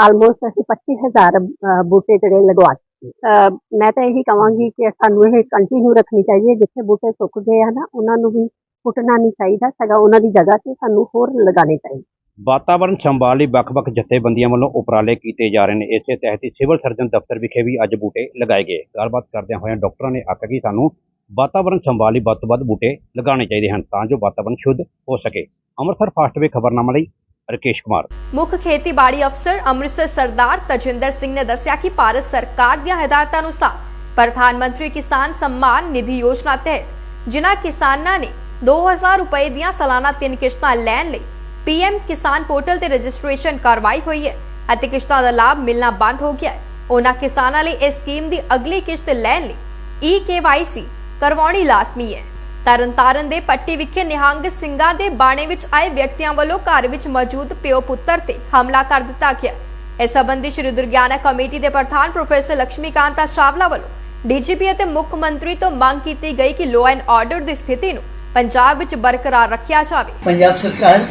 ਆਲਮੋਸਟ ਅਸੀਂ 25000 ਅਹ, ਬੂਟੇ ਜਿਹੜੇ ਲਗਵਾ ਚੁੱਕੇ ਮੈਂ ਤਾਂ ਇਹੀ ਕਹਾਂਗੀ ਕਿ ਸਾਨੂੰ ਇਹ ਕੰਟੀਨਿਊ ਰੱਖਣੀ ਚਾਹੀਦੀ ਹੈ। ਜਿੱਥੇ ਬੂਟੇ ਸੁੱਕ ਗਏ ਆ ਨਾ ਉਹਨਾਂ ਨੂੰ ਵੀ ਪੁੱਟਣਾ ਨਹੀਂ ਚਾਹੀਦਾ। ਸਗੋਂ ਉਹਨਾਂ ਦੀ ਜਗ੍ਹਾ ਤੇ ਸਾਨੂੰ ਹੋਰ ਲਗਾਉਣੇ ਚਾਹੀਦੇ। ਵਾਤਾਵਰਣ ਸੰਭਾਲ ਲਈ ਵੱਖ-ਵੱਖ ਜਥੇਬੰਦੀਆਂ ਵੱਲੋਂ ਉਪਰਾਲੇ ਕੀਤੇ ਜਾ ਰਹੇ ਨੇ। ਇਸੇ ਤਹਿਤ ਹੀ ਸਿਵਲ ਸਰਜਨ ਦਫ਼ਤਰ ਵਿਖੇ ਵੀ ਅੱਜ ਬੂਟੇ ਲਗਾਏ ਗਏ। ਗੱਲਬਾਤ ਕਰਦਿਆਂ ਹੋਇਆਂ ਡਾਕਟਰਾਂ ਨੇ ਆਖਿਆ ਕਿ ਸਾਨੂੰ ਵਾਤਾਵਰਣ ਸੰਭਾਲ ਲਈ ਵੱਧ ਤੋਂ ਵੱਧ ਬੂਟੇ ਲਗਾਉਣੇ ਚਾਹੀਦੇ ਹਨ ਤਾਂ ਜੋ ਵਾਤਾਵਰਣ ਸ਼ੁੱਧ ਹੋ ਸਕੇ। ਅੰਮ੍ਰਿਤਸਰ ਫਾਸਟਵੇ ਖਬਰਨਾਮਾ ਲਈ ਰਕੇਸ਼ ਕੁਮਾਰ। ਮੁੱਖ ਖੇਤੀਬਾੜੀ ਅਫਸਰ ਅੰਮ੍ਰਿਤਸਰ ਸਰਦਾਰ ਤਜਿੰਦਰ ਸਿੰਘ ਨੇ ਦੱਸਿਆ ਕਿ ਭਾਰਤ ਸਰਕਾਰ ਦੀਆਂ ਹਦਾਇਤਾਂ ਅਨੁਸਾਰ ਪ੍ਰਧਾਨ ਮੰਤਰੀ ਕਿਸਾਨ ਸਨਮਾਨ ਨਿਧੀ ਯੋਜਨਾ ਤਹਿਤ ਜਿਨ੍ਹਾਂ ਕਿਸਾਨਾਂ ਨੇ 2000 ਰੁਪਏ ਦੀਆਂ ਸਾਲਾਨਾ ਤਿੰਨ ਕਿਸ਼ਤਾਂ ਲੈਣ ਲਈ ਪੀਐਮ ਕਿਸਾਨ ਪੋਰਟਲ ਤੇ ਰਜਿਸਟ੍ਰੇਸ਼ਨ ਕਰਵਾਈ ਹੋਈ ਹੈ ਅਤੇ ਕਿਸ਼ਤਾਂ ਦਾ ਲਾਭ ਮਿਲਣਾ ਬੰਦ ਹੋ ਗਿਆ ਹੈ। ਉਹਨਾਂ ਕਿਸਾਨਾਂ ਲਈ ਇਸ ਸਕੀਮ ਦੀ ਅਗਲੀ ਕਿਸ਼ਤ ਲੈਣ ਲਈ ਈ ਕਰਵਾਉਣੀ ਲਾਜ਼ਮੀ ਹੈ। ਤਰਨਤਾਰਨ ਦੇ ਪੱਟੀ ਵਿਖੇ ਨਿਹੰਗ ਸਿੰਘਾਂ ਦੇ ਬਾਣੇ ਵਿੱਚ ਆਏ ਵਿਅਕਤੀਆਂ ਵੱਲੋਂ ਘਰ ਵਿੱਚ ਮੌਜੂਦ ਪਿਓ ਪੁੱਤਰ ਤੇ ਹਮਲਾ ਕਰ ਦਿੱਤਾ ਗਿਆ। ਇਸ ਸਬੰਧੀ ਸ਼੍ਰੀ ਦੁਰਗਿਆਨਾ ਕਮੇਟੀ ਦੇ ਪ੍ਰਧਾਨ ਪ੍ਰੋਫੈਸਰ ਲక్ష్ਮੀਕਾਂਤਾ ਸ਼ਾਵਲਾ ਵੱਲੋਂ ਡੀਜੀਪੀ ਅਤੇ ਮੁੱਖ ਮੰਤਰੀ ਤੋਂ ਮੰਗ ਕੀਤੀ ਗਈ ਕਿ ਲੋ ਐਂਡ ਆਰਡਰ ਦੀ ਸਥਿਤੀ ਨੂੰ ਪੰਜਾਬ ਵਿੱਚ ਬਰਕਰਾਰ ਰੱਖਿਆ ਜਾਵੇ। ਪੰਜਾਬ ਸਰਕਾਰ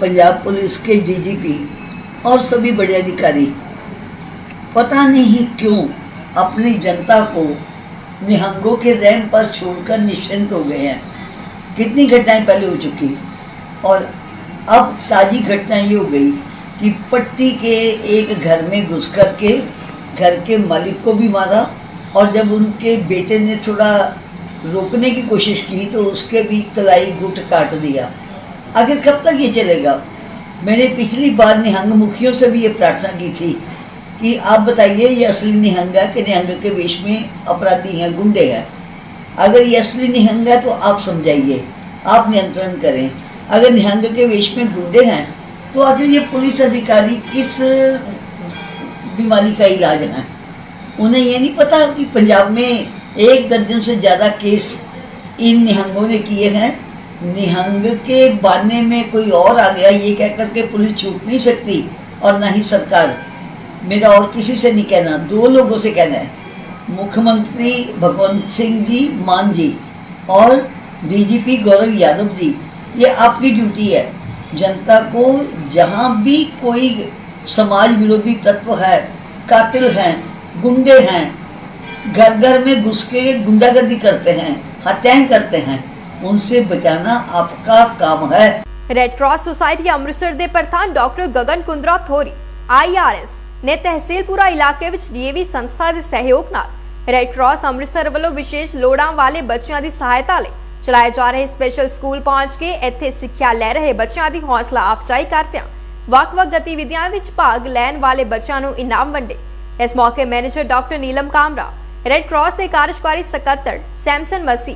पंजाब पुलिस के डीजीपी और सभी बड़े अधिकारी, पता नहीं क्यों अपनी जनता को निहंगों के रैम पर छोड़कर निश्चिंत हो गए हैं। कितनी घटनाएँ पहले हो चुकी और अब ताजी घटना ये हो गई कि पट्टी के एक घर में घुस कर के घर के मालिक को भी मारा और जब उनके बेटे ने थोड़ा रोकने की कोशिश की तो उसके भी कलाई घुट काट दिया। आखिर कब तक ये चलेगा? मैंने पिछली बार निहंग मुखियों से भी ये प्रार्थना की थी कि आप बताइए, ये असली निहंग है कि निहंग के वेश में अपराधी हैं, गुंडे हैं। अगर ये असली निहंग है तो आप समझाइए, आप नियंत्रण करें। अगर निहंग के वेश में गुंडे हैं तो आखिर ये पुलिस अधिकारी किस बीमारी का इलाज है? उन्हें ये नहीं पता कि पंजाब में एक दर्जन से ज़्यादा केस इन निहंगों ने किए हैं। निहंग के बाने में कोई और आ गया, ये कह करके पुलिस छूट नहीं सकती और ना ही सरकार। मेरा और किसी से नहीं कहना, दो लोगों से कहना है। मुख्यमंत्री भगवंत सिंह जी, मान जी और डीजीपी गौरव यादव जी, ये आपकी ड्यूटी है। जनता को जहाँ भी कोई समाज विरोधी तत्व है, कातिल हैं, गुंडे हैं घर घर में घुस के गुंडागर्दी करते हैं, हत्याएँ करते हैं उनसे बचाना आपका काम है ਰੈੱਡ ਕਰਾਸ ਸੁਸਾਇਟੀ ਅੰਮ੍ਰਿਤਸਰ ਦੇ ਪ੍ਰਧਾਨ ਡਾਕਟਰ ਗਗਨ ਕੁੰਦਰਾ ਥੋਰੀ ਆਈਆਰਐਸ ਨੇ ਤਹਿਸੀਲਪੁਰਾ ਇਲਾਕੇ ਵਿੱਚ ਡੀਏਵੀ ਸੰਸਥਾ ਦੇ ਸਹਿਯੋਗ ਨਾਲ ਰੈੱਡ ਕਰਾਸ ਅੰਮ੍ਰਿਤਸਰ ਵੱਲੋਂ ਵਿਸ਼ੇਸ਼ ਲੋੜਾਂ ਵਾਲੇ ਬੱਚਿਆਂ ਦੀ ਸਹਾਇਤਾ ਲਈ ਚਲਾਏ ਜਾ ਰਹੇ ਸਪੈਸ਼ਲ ਸਕੂਲ ਪਹੁੰਚ ਕੇ ਇੱਥੇ ਸਿੱਖਿਆ ਲੈ ਰਹੇ ਬੱਚਿਆਂ ਦੀ ਹੌਸਲਾ ਅਫਜ਼ਾਈ ਕਰਦਿਆਂ ਵੱਖ-ਵੱਖ ਗਤੀਵਿਧੀਆਂ ਵਿੱਚ ਭਾਗ ਲੈਣ ਵਾਲੇ ਬੱਚਿਆਂ ਨੂੰ ਇਨਾਮ ਵੰਡੇ ਇਸ ਮੌਕੇ manager doctor Neelam Kamra red cross ਦੇ ਕਾਰਜਕਾਰੀ ਸਕੱਤਰ ਸੈਮਸਨ ਮਸੀ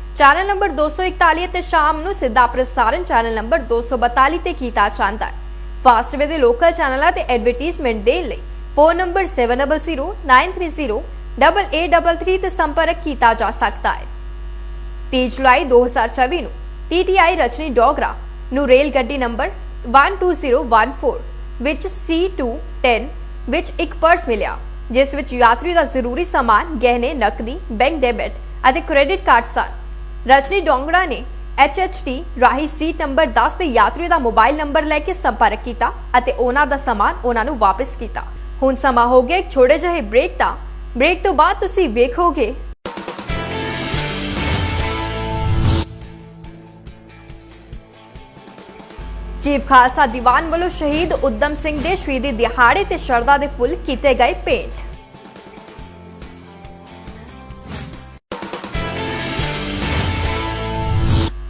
ਚੈਨਲ ਨੰਬਰ 241 ਤੇ ਸ਼ਾਮ ਨੂੰ ਸਿੱਧਾ ਪ੍ਰਸਾਰਣ ਚੈਨਲ ਨੰਬਰ 242 ਤੇ ਕੀਤਾ ਜਾਂਦਾ ਹੈ। ਫਾਸਟਵੇ ਦੇ ਲੋਕਲ ਚੈਨਲਾਂ ਤੇ ਐਡਵਰਟਾਈਜ਼ਮੈਂਟ ਦੇਣ ਲਈ ਫੋਨ ਨੰਬਰ 7009308833 ਤੇ ਸੰਪਰਕ ਕੀਤਾ ਜਾ ਸਕਦਾ ਹੈ। 30 ਜੁਲਾਈ 2024 ਨੂੰ TTI ਰਚਨੀ ਡੋਗਰਾ ਨੂੰ ਰੇਲ ਗੱਡੀ ਨੰਬਰ 12014 ਵਿੱਚ C210 ਵਿੱਚ ਇੱਕ ਪਰਸ ਮਿਲਿਆ, ਜਿਸ ਵਿੱਚ ਯਾਤਰੀ ਦਾ ਜ਼ਰੂਰੀ ਸਮਾਨ, ਗਹਿਣੇ, ਨਕਦੀ ਬੈਂਕ ਡੈਬਿਟ ਅਤੇ ਕ੍ਰੈਡਿਟ ਕਾਰਡ ਸਨ। ਰਜਨੀ ਡੋਂਗੜਾ ਨੇ HHT ਰਾਹੀਂ ਸੀਟ ਨੰਬਰ 10 ਤੇ ਯਾਤਰੀ ਦਾ ਮੋਬਾਈਲ ਨੰਬਰ ਲੈ ਕੇ ਸੰਪਰਕ ਕੀਤਾ ਅਤੇ ਉਹਨਾਂ ਦਾ ਸਮਾਨ ਉਹਨਾਂ ਨੂੰ ਵਾਪਸ ਕੀਤਾ। ਹੁਣ ਸਮਾਂ ਹੋ ਗਿਆ ਇੱਕ ਛੋਟੇ ਜਿਹੇ ਬ੍ਰੇਕ ਦਾ। ਬ੍ਰੇਕ ਤੋਂ ਬਾਅਦ ਤੁਸੀਂ ਵੇਖੋਗੇ। ਚੀਫ ਖਾਲਸਾ ਦੀਵਾਨ ਵੱਲੋਂ ਸ਼ਹੀਦ ਉਦਮ ਸਿੰਘ ਦੇ ਸ਼ਹੀਦੀ ਦਿਹਾੜੇ ਤੇ ਸ਼ਰਧਾ ਦੇ ਫੁੱਲ ਕੀਤੇ ਗਏ ਪੇਂਟ